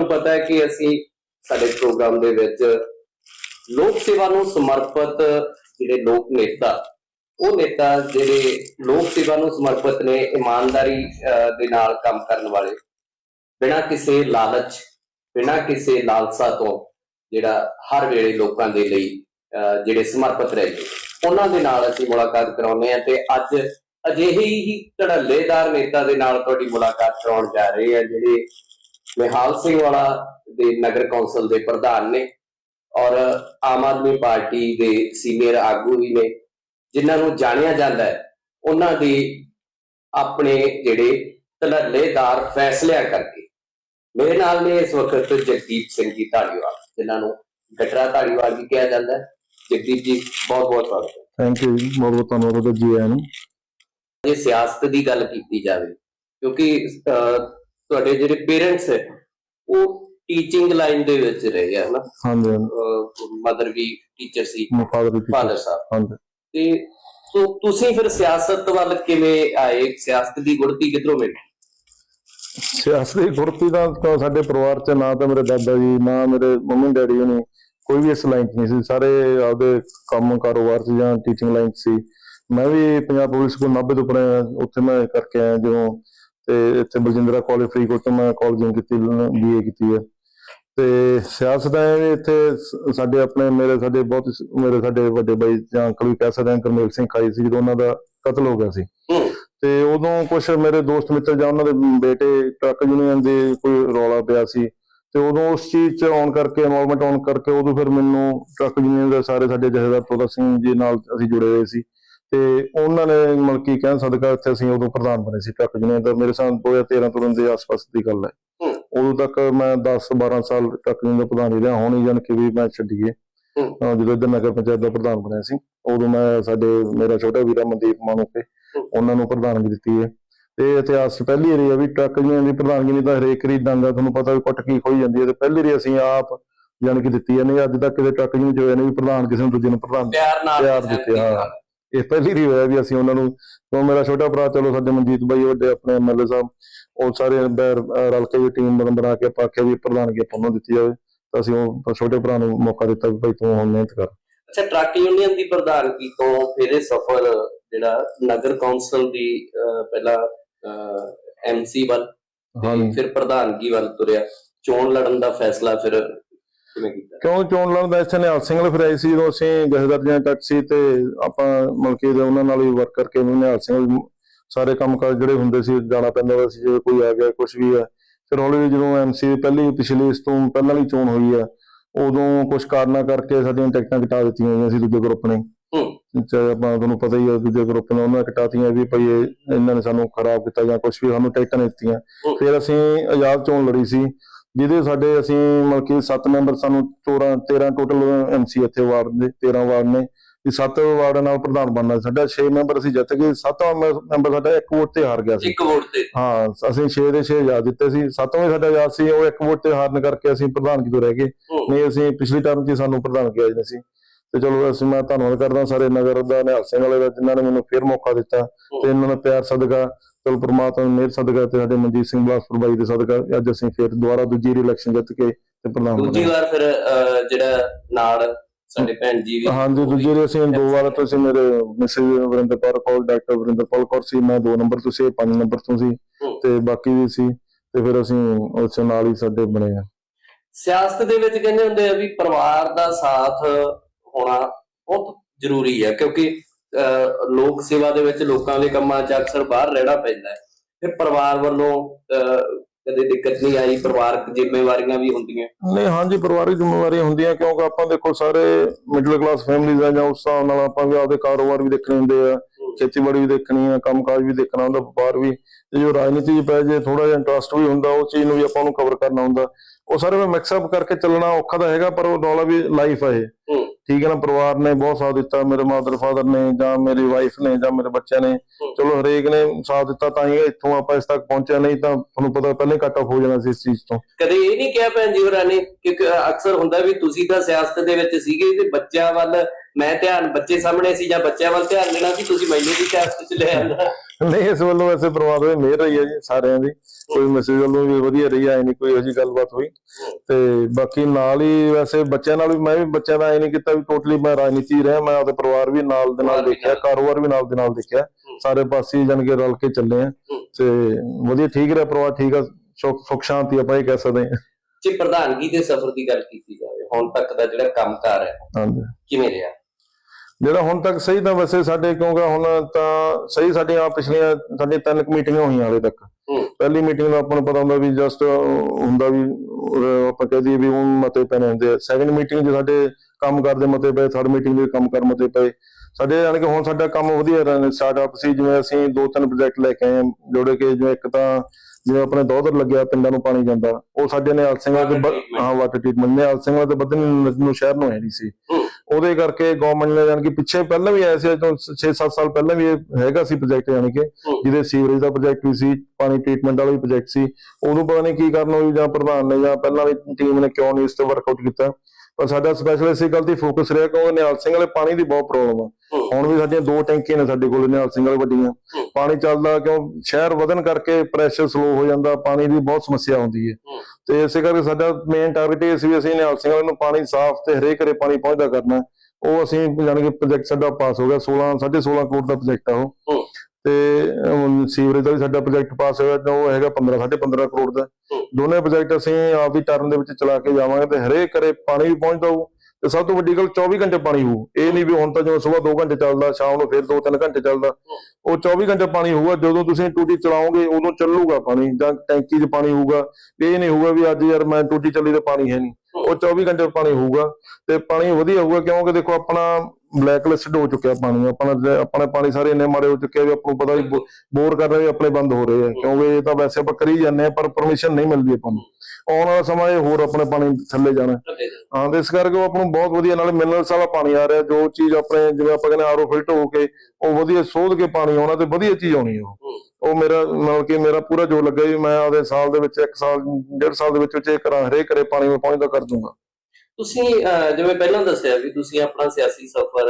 ਤੁਹਾਨੂੰ ਪਤਾ ਹੈ ਕਿ ਅਸੀਂ ਸਾਡੇ ਪ੍ਰੋਗਰਾਮ ਦੇ ਵਿੱਚ ਲੋਕ ਸੇਵਾ ਨੂੰ ਸਮਰਪਿਤ ਜਿਹੜੇ ਲੋਕ ਨੇਤਾ ਉਹ ਨੇਤਾ ਜਿਹੜੇ ਲੋਕ ਸੇਵਾ ਨੂੰ ਸਮਰਪਿਤ ਨੇ ਇਮਾਨਦਾਰੀ ਦੇ ਨਾਲ ਕੰਮ ਕਰਨ ਵਾਲੇ ਬਿਨਾਂ ਕਿਸੇ ਲਾਲਚ ਬਿਨਾਂ ਕਿਸੇ ਲਾਲਸਾ ਤੋਂ ਜਿਹੜਾ ਹਰ ਵੇਲੇ ਲੋਕਾਂ ਦੇ ਲਈ ਅਹ, ਜਿਹੜੇ ਸਮਰਪਿਤ ਰਹੇ। ਨੇ, ਉਹਨਾਂ ਦੇ ਨਾਲ ਅਸੀਂ ਮੁਲਾਕਾਤ ਕਰਾਉਂਦੇ ਹਾਂ ਤੇ ਅੱਜ ਅਜਿਹੇ ਹੀ ਧੜੱਲੇਦਾਰ ਨੇਤਾ ਦੇ ਨਾਲ ਤੁਹਾਡੀ ਮੁਲਾਕਾਤ ਕਰਾਉਣ ਜਾ ਰਹੇ ਹਾਂ ਜਿਹੜੇ ਨਿਹਾਲ ਸਿੰਘ ਵਾਲਾ ਦੇ ਨਗਰ ਕੌਂਸਲ ਦੇ ਪ੍ਰਧਾਨ ਨੇ ਔਰ ਆਮ ਆਦਮੀ ਪਾਰਟੀ ਦੇ ਸੀਨੀਅਰ ਆਗੂ ਵੀ ਨੇ ਜਿਨ੍ਹਾਂ ਨੂੰ ਜਾਣਿਆ ਜਾਂਦਾ ਹੈ ਉਹਨਾਂ ਦੇ ਆਪਣੇ ਜਿਹੜੇ ਧੜੱਲੇਦਾਰ ਫੈਸਲਿਆਂ ਕਰਕੇ। ਮੇਰੇ ਨਾਲ ਨੇ ਇਸ ਵਕਤ ਜਗਦੀਪ ਸਿੰਘ ਜੀ ਢਾਲੀਵਾਲ ਜਿਨ੍ਹਾਂ ਨੂੰ ਗਟਰਾ ਢਾਲੀਵਾਲ ਵੀ ਕਿਹਾ ਜਾਂਦਾ ਹੈ। ਜਗਦੀਪ ਜੀ ਬਹੁਤ ਬਹੁਤ ਸਵਾਗਤ ਹੈ। ਥੈਂਕ ਯੂ ਜੀ ਬਹੁਤ ਬਹੁਤ ਧੰਨਵਾਦ ਜੀ ਆਇਆਂ ਨੂੰ। ਜੇ ਸਿਆਸਤ ਦੀ ਗੱਲ ਕੀਤੀ ਜਾਵੇ ਕਿਉਂਕਿ ਤੁਹਾਡੇ ਜਿਹੜੇ ਪੇਰੈਂਟਸ ਹੈ ਉਹ ਟੀਚਿੰਗ ਲਾਈਨ ਦੇ ਵਿੱਚ ਰਹੇ ਆ ਹਨਾ? ਹਾਂਜੀ ਮਦਰ ਵੀ ਟੀਚਰ ਸੀ ਫਾਦਰ ਦੀ ਫਾਦਰ ਸਾਹਿਬ। ਹਾਂਜੀ। ਤੇ ਤੁ- ਤੁਸੀਂ ਫਿਰ ਸਿਆਸਤ ਵੱਲ ਕਿਵੇਂ ਆਏ? ਸਿਆਸਤ ਦੀ ਗੁੜਤੀ ਕਿੱਧਰੋਂ ਮਿਲੀ? ਸਿਆਸਤੀ ਗੁਰਤੀ ਦਾ ਤਾਂ ਸਾਡੇ ਪਰਿਵਾਰ ਚ ਨਾ ਤਾਂ ਮੇਰੇ ਦਾਦਾ ਜੀ ਨਾ ਮੇਰੇ ਮੰਮੀ ਡੈਡੀ ਨੇ ਕੋਈ ਵੀ ਇਸ ਲਾਈਨ 'ਚ ਨਹੀਂ ਸੀ। ਸਾਰੇ ਆਪਦੇ ਕੰਮ ਕਾਰੋਬਾਰ 'ਚ ਜਾਂ ਟੀਚਿੰਗ ਲਾਈਨ 'ਚ ਸੀ। ਮੈਂ ਵੀ ਪੰਜਾਬ ਪੁਲਿਸ ਕੋਲ 90 ਤੋਂ ਉੱਥੇ ਮੈਂ ਕਰਕੇ ਆਇਆ ਜਦੋਂ ਤੇ ਇੱਥੇ ਬਲਜਿੰਦਰਾ ਕਾਲਜ ਫਰੀਦਕੋਟ ਤੋਂ ਮੈਂ ਕਾਲਜਿੰਗ ਕੀਤੀ ਬੀਏ ਕੀਤੀ ਹੈ। ਤੇ ਸਿਆਸਤ ਦਾ ਇੱਥੇ ਸਾਡੇ ਆਪਣੇ ਮੇਰੇ ਸਾਡੇ ਬਹੁਤ ਮੇਰੇ ਸਾਡੇ ਵੱਡੇ ਬਾਈ ਜਾਂ ਅੰਕਲ ਵੀ ਕਹਿ ਸਕਦੇ ਹਾਂ ਕਰਮੇਲ ਸਿੰਘ ਖਾਈ ਸੀ ਜਦੋਂ ਉਹਨਾਂ ਦਾ ਕਤਲ ਹੋ ਗਿਆ ਸੀ। ਤੇ ਉਦੋਂ ਕੁਝ ਮੇਰੇ ਦੋਸਤ ਮਿੱਤਰ ਜਾਂ ਉਹਨਾਂ ਦੇ ਬੇਟੇ ਟਰੱਕ ਯੂਨੀਅਨ ਦੇ ਕੋਈ ਰੌਲਾ ਪਿਆ ਸੀ। ਤੇ ਉਦੋਂ ਉਸ ਚੀਜ਼ 'ਚ ਆਨ ਕਰਕੇ ਇਨਵੋਲਵਮੈਂਟ ਆਨ ਕਰਕੇ ਉਦੋਂ ਫਿਰ ਮੈਨੂੰ ਟਰੱਕ ਯੂਨੀਅਨ ਦੇ ਸਾਰੇ ਸਾਡੇ ਜਥੇਦਾਰ ਤੋਤਾ ਸਿੰਘ ਜੀ ਨਾਲ ਅਸੀਂ ਜੁੜੇ ਹੋਏ ਸੀ। ਤੇ ਉਹਨਾਂ ਨੇ ਮਤਲਬ ਕੀ ਕਹਿਣ ਸਦਕਾ ਇੱਥੇ ਅਸੀਂ ਉਦੋਂ ਪ੍ਰਧਾਨ ਬਣੇ ਸੀ ਟਰੱਕ ਯੂਨੀਅਨ ਦਾ ਮੇਰੇ ਸਾਲ 2013 ਤੋਂ ਦੇ ਆਸ-ਪਾਸ ਦੀ ਗੱਲ ਹੈ। ਉਦੋਂ ਤੱਕ ਮੈਂ 10 12 ਸਾਲ ਟਰੱਕ ਯੂਨੀਅਨ ਦਾ ਪ੍ਰਧਾਨ ਰਿਹਾ ਹੁਣ ਹੀ ਜਾਨ ਕਿ ਵੀ ਮੈਂ ਛੱਡੀਏ ਜਦੋਂ ਇੱਧਰ ਨਗਰ ਪੰਚਾਇਤ ਦਾ ਪ੍ਰਧਾਨ ਬਣਿਆ ਸੀ ਉਦੋਂ ਮੈਂ ਸਾਡੇ ਮੇਰਾ ਛੋਟਾ ਵੀਰਾ ਮਨਦੀਪ ਮਾਨੂਕੇ। ਉਹਨਾਂ ਨੂੰ ਪ੍ਰਧਾਨਗੀ ਦਿੱਤੀ ਹੈ ਤੇ ਇਤਿਹਾਸ ਪਹਿਲੀ ਵਾਰੀ ਹੈ ਵੀ ਟਰੱਕ ਯੂਨੀਅਨ ਦੀ ਪ੍ਰਧਾਨਗੀ ਨਹੀਂ ਤਾਂ ਹਰੇਕ ਰੀ ਦੰਗਾ ਤੁਹਾਨੂੰ ਪਤਾ ਵੀ ਕੁੱਟ ਕੀ ਖੋਈ ਜਾਂਦੀ ਹੈ ਤੇ ਪਹਿਲੀ ਵਾਰੀ ਅਸੀਂ ਆਪ ਜਾਣ ਕੇ ਦਿੱਤੀ ਹੈ ਨਹੀਂ ਅੱਜ ਤੱਕ ਕਿਸੇ ਟਰੱਕ ਯੂਨੀਅਨ ਹੋਇਆ ਨਹੀਂ ਪ੍ਰਧਾਨ ਕਿਸੇ ਨੂੰ ਦੂਜੇ ਨੂੰ ਪ੍ਰਧਾਨ ਪਿਆਰ ਨਾਲ ਪਿਆਰ ਦਿੱਤੇ, ਹਾਂ। ਇਹ ਪਹਿਲੀ ਵਾਰੀ ਹੋਇਆ ਵੀ ਅਸੀਂ ਉਹਨਾਂ ਨੂੰ ਉਹ ਮੇਰਾ ਛੋਟਾ ਭਰਾ ਚਲੋ ਸਾਡੇ ਮਨਜੀਤ ਬਾਈ ਵੱਡੇ ਆਪਣੇ ਐਮਐਲਏ ਸਾਹਿਬ ਉਹ ਸਾਰੇ ਰਲ ਕੇ ਵੀ ਟੀਮ ਬਣਾ ਕੇ ਆਪਾਂ ਆਖਿਆ ਵੀ ਪ੍ਰਧਾਨਗੀ ਆਪਾਂ ਨੂੰ ਦਿੱਤੀ ਜਾਵੇ। ਤਾਂ ਅਸੀਂ ਉਹ ਛੋਟੇ ਭਰਾ ਨੂੰ ਮੌਕਾ ਦਿੱਤਾ ਵੀ ਭਾਈ ਤੂੰ ਹੁਣ ਮਿਹਨਤ ਕਰ। ਅੱਛਾ ਟਰੱਕ ਯੂਨੀਅਨ ਦੀ ਪ੍ਰਧਾਨਗੀ ਤੋਂ ਫਿਰ ਇਹ ਸਫਰ ਜਿਹੜਾ ਨਗਰ ਕੌਂਸਲ ਦੀ ਪਹਿਲਾਂ ਐਮਸੀ ਵੱਲ ਤੇ ਫਿਰ ਪ੍ਰਧਾਨਗੀ ਵੱਲ ਤੁਰਿਆ। ਚੋਣ ਲੜਨ ਦਾ ਫੈਸਲਾ ਫਿਰ ਕਿਵੇਂ ਕੀਤਾ? ਕਿਉਂ ਚੋਣ ਲੜਨ ਦਾ ਇੱਥੇ ਨਿਹਾਲ ਸਿੰਘ ਫਿਰ ਆਏ ਸੀ ਜਦੋਂ ਅਸੀਂ ਜਥੇਦਾਰ ਜੀ ਟੱਚ ਸੀ ਤੇ ਆਪਾਂ ਮਲਕੀ ਦੇ ਉਹਨਾਂ ਨਾਲ ਵੀ ਵਰਕ ਕਰਕੇ ਵੀ ਨਿਹਾਲ ਸਿੰਘ ਸਾਰੇ ਕੰਮਕਾਜ ਜਿਹੜੇ ਹੁੰਦੇ ਸੀ ਜਾਣਾ ਪੈਂਦਾ ਵਾ ਸੀ ਜੇ ਕੋਈ ਆ ਗਿਆ ਕੁਝ ਵੀ ਆ। ਫਿਰ ਹੌਲੀ ਹੌਲੀ ਜਦੋਂ ਐਮਸੀ ਪਹਿਲੀ ਪਿਛਲੀ ਇਸ ਤੋਂ ਪਹਿਲਾਂ ਵਾਲੀ ਚੋਣ ਹੋਈ ਆ ਉਦੋਂ ਕੁਝ ਕਾਰਨਾਂ ਕਰਕੇ ਸਾਡੀਆਂ ਟਿਕਟਾਂ ਘਟਾ ਦਿੱਤੀਆਂ ਗਈਆਂ ਸੀ ਦੂਜੇ ਗਰੁੱਪ ਨੇ। ਹੂੰ। ਚਾਹੇ ਆਪਾਂ ਤੁਹਾਨੂੰ ਪਤਾ ਹੀ ਹੈ ਦੂਜੇ ਗਰੁੱਪ ਨੇ ਉਹਨਾਂ ਨੇ ਕਟਾਤੀਆਂ ਵੀ ਭਈ ਇਹ- ਇਹਨਾਂ ਨੇ ਸਾਨੂੰ ਖਰਾਬ ਕੀਤਾ ਜਾਂ ਕੁਝ ਵੀ ਸਾਨੂੰ ਟਿਕਟਾਂ ਨਹੀਂ ਦਿੱਤੀਆਂ। ਫਿਰ ਅਸੀਂ ਆਜ਼ਾਦ ਚੋਣ ਲੜੀ ਸੀ। ਜਿਹਦੇ ਸਾਡੇ ਅਸੀਂ ਮਤਲਬ ਕਿ 7 ਮੈਂਬਰ ਸਾਨੂੰ 14 13 ਟੋਟਲ ਐਮਸੀ ਇੱਥੇ ਵਾਰਡ ਦੇ 13 ਵਾਰਡ ਨੇ। ਵੀ 7 ਵਾਰਡ ਨਾਲ ਪ੍ਰਧਾਨ ਬਣਨਾ ਸਾਡਾ 6 ਮੈਂਬਰ ਅਸੀਂ ਜਿੱਤ ਗਏ। 7ਵਾਂ ਮੈਂਬਰ ਸਾਡਾ ਇੱਕ ਵੋਟ ਤੇ ਹਾਰ ਗਿਆ ਸੀ। ਇੱਕ ਵੋਟ ਤੇ। ਹਾਂ ਅਸੀਂ 6 ਦੇ 6 ਆਜ਼ਾਦ ਦਿੱਤੇ ਸੀ। 7ਵਾਂ ਸਾਡਾ ਆਜ਼ਾਦ ਸੀ ਉਹ ਇੱਕ ਵੋਟ ਤੇ ਹਾਰਨ ਕਰਕੇ ਅਸੀਂ ਪ੍ਰਧਾਨਗੀ ਤੋਂ ਰਹਿ ਗਏ। ਨਹੀਂ ਅਸੀਂ ਪਿਛਲੀ ਟਰਮ 'ਚ ਸਾਨੂੰ ਪ੍ਰਧਾਨਗੀ ਆਈ ਨਹੀਂ ਸੀ ਤੇ ਚਲੋ ਅਸੀਂ ਮੈਂ ਧੰਨਵਾਦ ਕਰਦਾ ਸਾਰੇ ਨਗਰ ਦਾ ਨਿਹਾਲ ਸਿੰਘ ਵਾਲੇ ਦਾ ਜਿਨ੍ਹਾਂ ਨੇ ਮੈਨੂੰ ਫਿਰ ਮੌਕਾ ਦਿੱਤਾ। ਤੇ ਇਹਨਾਂ ਦਾ ਪਿਆਰ ਸਦਕਾ ਚਲ ਪ੍ਰਮਾਤਮਾ ਦੀ ਮਿਹਰ ਸਦਕਾ ਤੇ ਸਾਡੇ ਮਨਜੀਤ ਸਿੰਘ ਬਲਾਸਪੁਰ ਬਾਈ ਦੇ ਸਦਕਾ ਅੱਜ ਅਸੀਂ ਫਿਰ ਦੁਬਾਰਾ ਦੂਜੀ ਇਲੈਕਸ਼ਨ ਜਿੱਤ ਕੇ ਤੇ ਪ੍ਰਧਾਨ ਦੂਜੀ ਵਾਰ ਫਿਰ ਅਹ, ਜਿਹੜਾ ਨਾਲ ਸਾਡੇ ਭੈਣ ਜੀ ਵੀ ਹਾਂਜੀ ਦੂਜੀ ਵਾਰੀ ਅਸੀਂ ਦੋ ਵਾਰ ਤੋਂ ਅਸੀਂ ਮੇਰੇ ਮਿਸਿਸ ਵਰਿੰਦਰਪਾਲ ਕੌਰ ਡਾਕਟਰ ਵਰਿੰਦਰਪਾਲ ਕੌਰ ਸੀ ਮੈਂ ਦੋ ਨੰਬਰ ਤੋਂ ਸੀ 5 ਨੰਬਰ ਤੋਂ ਸੀ ਹੂੰ। ਤੇ ਬਾਕੀ ਵੀ ਸੀ ਤੇ ਫਿਰ ਅਸੀਂ ਉਸ ਨਾਲ ਹੀ ਸਾਡੇ ਬਣੇ ਆ ਸਿਆਸਤ ਦੇ ਵਿੱਚ ਕਹਿੰਦੇ ਹੁੰਦੇ ਆ ਵੀ ਪਰਿਵਾਰ ਦਾ ਸਾਥ ਹੋਣਾ ਬਹੁਤ ਜ਼ਰੂਰੀ ਹੈ ਕਿਉਂਕਿ ਲੋਕ ਸੇਵਾ ਦੇ ਵਿੱਚ ਲੋਕਾਂ ਦੇ ਕੰਮਾਂ 'ਚ ਅਕਸਰ ਬਾਹਰ ਰਹਿਣਾ ਪੈਂਦਾ ਹੈ। ਫਿਰ ਪਰਿਵਾਰ ਵੱਲੋਂ ਕਦੇ ਦਿੱਕਤ ਨਹੀਂ ਆਈ? ਪਰਿਵਾਰਕ ਜ਼ਿੰਮੇਵਾਰੀਆਂ ਵੀ ਹੁੰਦੀਆਂ? ਨਹੀਂ ਹਾਂਜੀ ਪਰਿਵਾਰਿਕ ਜ਼ਿੰਮੇਵਾਰੀਆਂ ਹੁੰਦੀਆਂ ਕਿਉਂਕਿ ਆਪਾਂ ਦੇਖੋ ਸਾਰੇ ਮਿਡਲ ਕਲਾਸ ਫੈਮਿਲੀਜ਼ ਆ ਜਾਂ ਉਸ ਹਿਸਾਬ ਨਾਲ ਆਪਾਂ ਵੀ ਆਪਦੇ ਕਾਰੋਬਾਰ ਵੀ ਦੇਖਣੇ ਹੁੰਦੇ ਆ ਖੇਤੀਬਾੜੀ ਵੀ ਦੇਖਣੀ ਆ ਕੰਮਕਾਜ ਵੀ ਦੇਖਣਾ ਹੁੰਦਾ ਵਪਾਰ ਵੀ। ਤੇ ਜੋ ਰਾਜਨੀਤੀ ਪੈ ਜੇ ਥੋੜਾ ਜਿਹਾ ਇੰਟਰਸਟ ਵੀ ਹੁੰਦਾ ਉਹ ਚੀਜ਼ ਨੂੰ ਵੀ ਆਪਾਂ ਨੂੰ ਕਵਰ ਕਰਨਾ ਹੁੰਦਾ। ਉਹ ਸਾਰੇ ਵਿੱਚ ਮਿਕਸ ਅਪ ਕਰਕੇ ਚੱਲਣਾ ਔਖਾ ਤਾਂ ਹੈਗਾ ਪਰ ਉਹ ਰੌਲਾ ਵੀ ਲਾਈਫ ਹੈ ਇਹ। ਠੀਕ ਹੈ ਨਾ ਪਰਿਵਾਰ ਨੇ ਬਹੁਤ ਸਾਥ ਦਿੱਤਾ ਮੇਰੇ ਮਾਦਰ ਫਾਦਰ ਨੇ ਜਾਂ ਮੇਰੀ ਵਾਈਫ ਨੇ ਜਾਂ ਮੇਰੇ ਬੱਚਿਆਂ ਨੇ। ਚਲੋ ਹਰੇਕ ਨੇ ਸਾਥ ਦਿੱਤਾ ਤਾਂ ਹੀ ਇੱਥੋਂ ਆਪਾਂ ਇਸ ਤੱਕ ਪਹੁੰਚਿਆ ਨਹੀਂ ਤਾਂ ਤੁਹਾਨੂੰ ਪਤਾ ਪਹਿਲੇ ਕੱਟ ਆਫ ਹੋ ਜਾਣਾ ਸੀ ਇਸ ਚੀਜ਼ ਤੋਂ ਕਦੇ ਇਹ ਨਹੀਂ ਕਿਹਾ ਭੈਣ ਜੀ ਹੋਰਾਂ ਨੇ ਕਿਉਂਕਿ ਅਕਸਰ ਹੁੰਦਾ ਵੀ ਤੁਸੀਂ ਤਾਂ ਸਿਆਸਤ ਦੇ ਵਿੱਚ ਸੀਗੇ ਤੇ ਬੱਚਿਆਂ ਵੱਲ ਮੈਂ ਧਿਆਨ ਬੱਚੇ ਸਾਹਮਣੇ ਸੀ ਜਾਂ ਬੱਚਿਆਂ ਵੱਲ ਧਿਆਨ ਦੇਣਾ ਸੀ ਤੁਸੀਂ ਮੈਨੂੰ ਵੀ ਸਿਆਸਤ 'ਚ ਲੈ ਆਂਦਾ ਨਹੀਂ ਇਸ ਵੱਲੋਂ ਵੈਸੇ ਪਰਿਵਾਰ ਦੇ ਮਿਹਰ ਰਹੀ ਹੈ ਜੀ ਸਾਰਿਆਂ ਦੀ। ਕੋਈ ਮੈਸੇਜ ਵੱਲੋਂ ਵੀ ਵਧੀਆ ਰਹੀ ਹੈ ਨਹੀਂ ਕੋਈ ਇਹੋ ਗੱਲਬਾਤ ਹੋਈ। ਤੇ ਬਾਕੀ ਨਾਲ ਹੀ ਵੈਸੇ ਬੱਚਿਆਂ ਨਾਲ ਵੀ ਮੈਂ ਵੀ ਬੱਚਿਆਂ ਦਾ ਐ ਨਹੀਂ ਕੀਤਾ ਵੀ ਟੋਟਲੀ ਮੈਂ ਰਾਜਨੀਤੀ ਰਿਹਾ ਮੈਂ ਆਪਦੇ ਪਰਿਵਾਰ ਵੀ ਨਾਲ ਦੇ ਨਾਲ ਦੇਖਿਆ। ਕਾਰੋਬਾਰ ਵੀ ਨਾਲ ਦੇ ਨਾਲ ਦੇਖਿਆ। ਸਾਰੇ ਪਾਸੇ ਜਾਣ ਕੇ ਰਲ ਕੇ ਚੱਲੇ ਆ ਤੇ ਵਧੀਆ ਠੀਕ ਰਿਹਾ ਪਰਿਵਾਰ ਠੀਕ ਆ ਸੁੱਖ ਸ਼ਾਂਤੀ ਆਪਾਂ ਇਹ ਕਹਿ ਸਕਦੇ ਹਾਂ। ਜੇ ਪ੍ਰਧਾਨਗੀ ਦੇ ਸਫ਼ਰ ਦੀ ਗੱਲ ਕੀਤੀ ਜਾਵੇ ਹੁਣ ਤੱਕ ਦਾ ਜਿਹੜਾ ਕੰਮਕਾਰ ਹੈ ਹਾਂਜੀ। ਕਿਵੇਂ ਰਿਹਾ? ਜਿਹੜਾ ਹੁਣ ਤੱਕ ਸਹੀ ਤਾਂ ਵੈਸੇ ਸਾਡੇ ਕਿਉਂਕਿ ਹੁਣ ਤਾਂ ਸਹੀ ਸਾਡੀਆਂ ਪਿਛਲੀਆਂ ਸਾਡੀਆਂ ਤਿੰਨ ਕੁ ਮੀਟਿੰਗਾਂ ਹੋਈਆਂ ਹਾਲੇ ਤੱਕ। ਪਹਿਲੀ ਮੀਟਿੰਗ ਦਾ ਆਪਾਂ ਨੂੰ ਪਤਾ ਹੁੰਦਾ ਵੀ ਜਸਟ ਹੁੰਦਾ ਵੀ ਆਪਾਂ ਕਹਿ ਦਈਏ ਵੀ ਉਹ ਮਤੇ ਪੈਣੇ ਹੁੰਦੇ ਆ ਸੈਕੰਡ ਮੀਟਿੰਗ 'ਚ ਸਾਡੇ ਕੰਮ ਕਰਦੇ ਮਤੇ ਪਏ ਥਰਡ ਮੀਟਿੰਗ ਦੇ ਕੰਮ ਕਰ ਮਤੇ ਪਏ ਸਾਡੇ ਯਾਨੀ ਕਿ ਹੁਣ ਸਾਡਾ ਕੰਮ ਵਧੀਆ ਰਿਹਾ ਸਟਾਰਟਅਪ ਸੀ ਜਿਵੇਂ ਅਸੀਂ ਦੋ ਤਿੰਨ ਪ੍ਰੋਜੈਕਟ ਲੈ ਕੇ ਆਏ ਜੋੜੇ ਕਿ ਜਿਵੇਂ ਇੱਕ ਤਾਂ ਜਿਵੇਂ ਆਪਣੇ ਦੋਧਰ ਲੱਗਿਆ ਪਿੰਡਾਂ ਨੂੰ ਪਾਣੀ ਜਾਂਦਾ ਉਹ ਸਾਡੇ ਨੇ ਸਿੰਘ ਦੇ। ਹਾਂ ਵਾਟਰ ਟ੍ਰੀਟਮੈਂਟ ਨੇ ਸਿੰਘ ਦੇ ਬਦਨ ਨੂੰ ਸ਼ਹਿਰ ਨੂੰ ਹੈ ਨਹੀਂ ਸੀ। ਉਹਦੇ ਕਰਕੇ ਗਵਰਨਮੈਂਟ ਨੇ ਜਾਣੀ ਕਿ ਪਿੱਛੇ ਪਹਿਲਾਂ ਵੀ ਆਇਆ ਸੀ ਅੱਜ ਤੋਂ 6-7 ਸਾਲ ਪਹਿਲਾਂ ਵੀ ਇਹ ਹੈਗਾ ਸੀ ਪ੍ਰੋਜੈਕਟ ਜਾਣੀ ਕਿ। ਜਿਹਦੇ ਸੀਵਰੇਜ ਦਾ ਪ੍ਰੋਜੈਕਟ ਵੀ ਸੀ ਪਾਣੀ ਟ੍ਰੀਟਮੈਂਟ ਵਾਲਾ ਵੀ ਪ੍ਰੋਜੈਕਟ ਸੀ ਉਦੋਂ ਪਤਾ ਨਹੀਂ ਕੀ ਕਰਨ ਹੋਈ ਜਾਂ ਪ੍ਰਧਾਨ ਨੇ ਜਾਂ ਪਹਿਲਾਂ ਵੀ ਟੀਮ ਨੇ ਕਿਉਂ ਨਹੀਂ ਇਸ ਤੇ ਵਰਕਆਊਟ ਕੀਤਾ ਪਰ ਸਾਡਾ ਸਪੈਸ਼ਲ ਇਸੇ ਗੱਲ ਤੇ ਫੋਕਸ ਰਿਹਾ ਕਿਉਂਕਿ ਨਿਹਾਲ ਸਿੰਘ ਵਾਲੇ ਪਾਣੀ ਦੀ ਬਹੁਤ ਪ੍ਰੋਬਲਮ ਆ। ਹੁਣ ਵੀ ਸਾਡੀਆਂ ਦੋ ਟੈਂਕੀਆਂ ਨੇ ਸਾਡੇ ਕੋਲ ਨਿਹਾਲ ਸਿੰਘ ਵਾਲੇ ਵੱਡੀਆਂ। ਪਾਣੀ ਚੱਲਦਾ ਕਿਉਂ ਸ਼ਹਿਰ ਵਧਣ ਕਰਕੇ ਪ੍ਰੈਸ਼ਰ ਸਲੋ ਹੋ ਜਾਂਦਾ ਪਾਣੀ ਦੀ ਬਹੁਤ ਸਮੱਸਿਆ ਹੁੰਦੀ ਹੂੰ। ਤੇ ਇਸੇ ਕਰਕੇ ਸਾਡਾ ਮੇਨ ਟਾਰਗੇਟ ਇਹ ਸੀ ਵੀ ਅਸੀਂ ਨਿਹਾਲ ਸਿੰਘ ਵਾਲੇ ਨੂੰ ਪਾਣੀ ਸਾਫ਼ ਤੇ ਹਰੇਕ ਘਰੇ ਪਾਣੀ ਪਹੁੰਚਦਾ ਕਰਨਾ ਉਹ ਅਸੀਂ ਜਾਣੀ ਕਿ ਪ੍ਰੋਜੈਕਟ ਸਾਡਾ ਪਾਸ ਹੋ ਗਿਆ 16 16.5 ਕਰੋੜ ਦਾ ਪ੍ਰੋਜੈਕਟ ਆ ਉਹ ਹੂੰ। ਤੇ ਸੀਵਰੇਜ ਦਾ ਵੀ ਸਾਡਾ ਪ੍ਰੋਜੈਕਟ ਪਾਸ ਹੋਇਆ ਤਾਂ ਉਹ ਹੈਗਾ 15 15.5 ਕਰੋੜ ਦਾ ਹੂੰ। ਦੋਨੇ ਪ੍ਰੋਜੈਕਟ ਅਸੀਂ ਆਪਦੀ ਟਰਮ ਦੇ ਵਿੱਚ ਚਲਾ ਕੇ ਜਾਵਾਂਗੇ ਤੇ ਹਰੇਕ ਘਰੇ ਪਾਣੀ ਵੀ ਪਹੁੰਚਦਾ ਹੋਊ ਤੇ ਸਭ ਤੋਂ ਵੱਡੀ ਗੱਲ 24 ਘੰਟੇ ਪਾਣੀ ਹੋਊ। ਇਹ ਨਹੀਂ ਵੀ ਹੁਣ ਤਾਂ ਜਿਵੇਂ ਸਵੇਰ 2 ਘੰਟੇ ਚੱਲਦਾ, ਸ਼ਾਮ ਨੂੰ ਫਿਰ 2-3 ਘੰਟੇ ਚੱਲਦਾ। ਉਹ 24 ਘੰਟੇ ਪਾਣੀ ਹੋਊਗਾ, ਜਦੋਂ ਤੁਸੀਂ ਟੂਟੀ ਚਲਾਓਗੇ, ਉਦੋਂ ਚੱਲੂਗਾ ਪਾਣੀ, ਜਾਂ ਟੈਂਕੀ 'ਚ ਪਾਣੀ ਹੋਊਗਾ। ਇਹ ਨਹੀਂ ਹੋਊਗਾ ਵੀ ਅੱਜ ਯਾਰ ਮੈਂ ਟੂਟੀ ਚੱਲੀ ਤੇ ਪਾਣੀ ਹੈ ਨਹੀਂ। ਉਹ 24 ਘੰਟੇ ਪਾਣੀ ਹੋਊਗਾ ਤੇ ਪਾਣੀ ਵਧੀਆ ਹੋਊਗਾ ਕਿਉਂਕਿ ਦੇਖੋ ਆਪਣਾ ਬਲੈਕ ਲਿਸਟਡ ਹੋ ਚੁੱਕਿਆ ਪਾਣੀ। ਆਪਣਾ ਆਪਣੇ ਪਾਣੀ ਸਾਰੇ ਇੰਨੇ ਮਾਰੇ ਹੋ ਚੁੱਕੇ ਵੀ ਆਪਾਂ ਨੂੰ ਪਤਾ ਵੀ ਬੋਰ ਕਰਨੇ ਵੀ ਆਪਣੇ ਬੰਦ ਹੋ ਰਹੇ ਆ। ਕਿਉਂਕਿ ਇਹ ਤਾਂ ਵੈਸੇ ਆਪਾਂ ਕਰੀ ਜਾਂਦੇ ਆ, ਪਰ ਪਰਮਿਸ਼ਨ ਨਹੀਂ ਮਿਲਦੀ ਆਪਾਂ ਨੂੰ। ਆਉਣ ਵਾਲਾ ਸਮਾਂ ਇਹ ਹੋਰ ਆਪਣੇ ਪਾਣੀ ਥੱਲੇ ਜਾਣਾ ਜਾ। ਹਾਂ ਤੇ ਇਸ ਕਰਕੇ ਉਹ ਆਪਾਂ ਨੂੰ ਬਹੁਤ ਵਧੀਆ ਨਾਲੇ ਮਿਨਰਲਸ ਵਾਲਾ ਪਾਣੀ ਆ ਰਿਹਾ ਜੋ ਚੀਜ਼ ਆਪਣੇ ਜਿਵੇਂ ਆਪਾਂ ਕਹਿੰਦੇ ਆਰਓ ਫਿਲਟਰ ਹੋ ਕੇ ਉਹ ਵਧੀਆ ਸੋਧ ਕੇ ਪਾਣੀ ਆਉਣਾ ਤੇ ਵਧੀਆ ਚੀਜ਼ ਆਉਣੀ ਉਹ। ਉਹ ਮੇਰਾ ਮਤਲਬ ਕਿ ਮੇਰਾ ਪੂਰਾ ਜੋਰ ਲੱਗਾ ਵੀ ਮੈਂ ਆਪਦੇ ਸਾਲ ਦੇ ਵਿੱਚ ਇੱਕ ਸਾਲ ਡੇਢ ਸਾਲ ਦੇ ਵਿੱਚ ਵਿੱਚ ਇਹ ਕਰਾਂ ਹਰੇਕ ਘਰੇ ਪਾਣੀ ਮੈਂ ਪਹੁੰਚਦਾ ਕਰ ਦੂੰਗਾ ਤੁਸੀਂ ਜਿਵੇਂ ਪਹਿਲਾਂ ਦੱਸਿਆ ਵੀ ਤੁਸੀਂ ਆਪਣਾ ਸਿਆਸੀ ਸਫ਼ਰ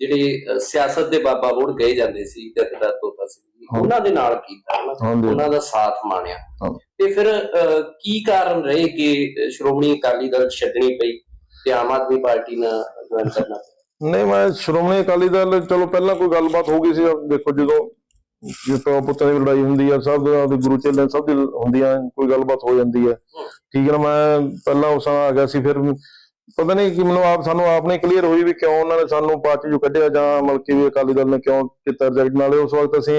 ਜਿਹੜੇ ਸਿਆਸਤ ਦੇ ਬਾਬਾ ਬੋੜ ਗਏ ਜਾਂਦੇ ਸੀ ਜਥੇਦਾਰ ਤੋਤਾ ਸਿੰਘ ਜੀ। ਉਹਨਾਂ ਦੇ ਨਾਲ ਕੀਤਾ ਉਹਨਾਂ ਦਾ ਸਾਥ ਮਾਣਿਆ। ਤੇ ਫਿਰ ਕੀ ਕਾਰਨ ਰਹੇ ਕਿ ਸ਼੍ਰੋਮਣੀ ਅਕਾਲੀ ਦਲ ਛੱਡਣੀ ਪਈ ਤੇ ਆਮ ਆਦਮੀ ਪਾਰਟੀ ਨਾਲ ਜੁਆਇਨ ਕਰਨਾ ਨਹੀਂ ਮੈਂ ਸ਼੍ਰੋਮਣੀ ਅਕਾਲੀ ਦਲ ਚਲੋ ਪਹਿਲਾਂ ਕੋਈ ਗੱਲਬਾਤ ਹੋ ਗਈ ਸੀ। ਦੇਖੋ ਜਦੋਂ ਜਿੱਤੋਂ ਪੁੱਤਾਂ ਦੀ ਲੜਾਈ ਹੁੰਦੀ ਆ ਸਭ ਦੇ ਗੁਰੂ ਚੇਲੇ ਸਭ ਦੀ ਹੁੰਦੀਆਂ ਕੋਈ ਗੱਲਬਾਤ ਹੋ ਜਾਂਦੀ ਹੈ। ਠੀਕ ਹੈ ਮੈਂ ਪਹਿਲਾਂ ਉਸ ਆ ਗਿਆ ਸੀ ਫਿਰ ਪਤਾ ਨਹੀਂ ਕਿ ਮੈਨੂੰ ਆਪ ਸਾਨੂੰ ਆਪ ਨੇ ਕਲੀਅਰ ਹੋਈ ਵੀ ਕਿਉਂ ਉਹਨਾਂ ਨੇ ਸਾਨੂੰ ਪਾਰਟੀ ਚੋਂ ਕੱਢਿਆ ਜਾਂ ਮਤਲਬ ਕਿ ਵੀ ਅਕਾਲੀ ਦਲ ਨੇ ਕਿਉਂ ਕੀਤਾ ਰਿਜੈਕਟ ਨਾਲੇ ਉਸ ਵਕਤ ਅਸੀਂ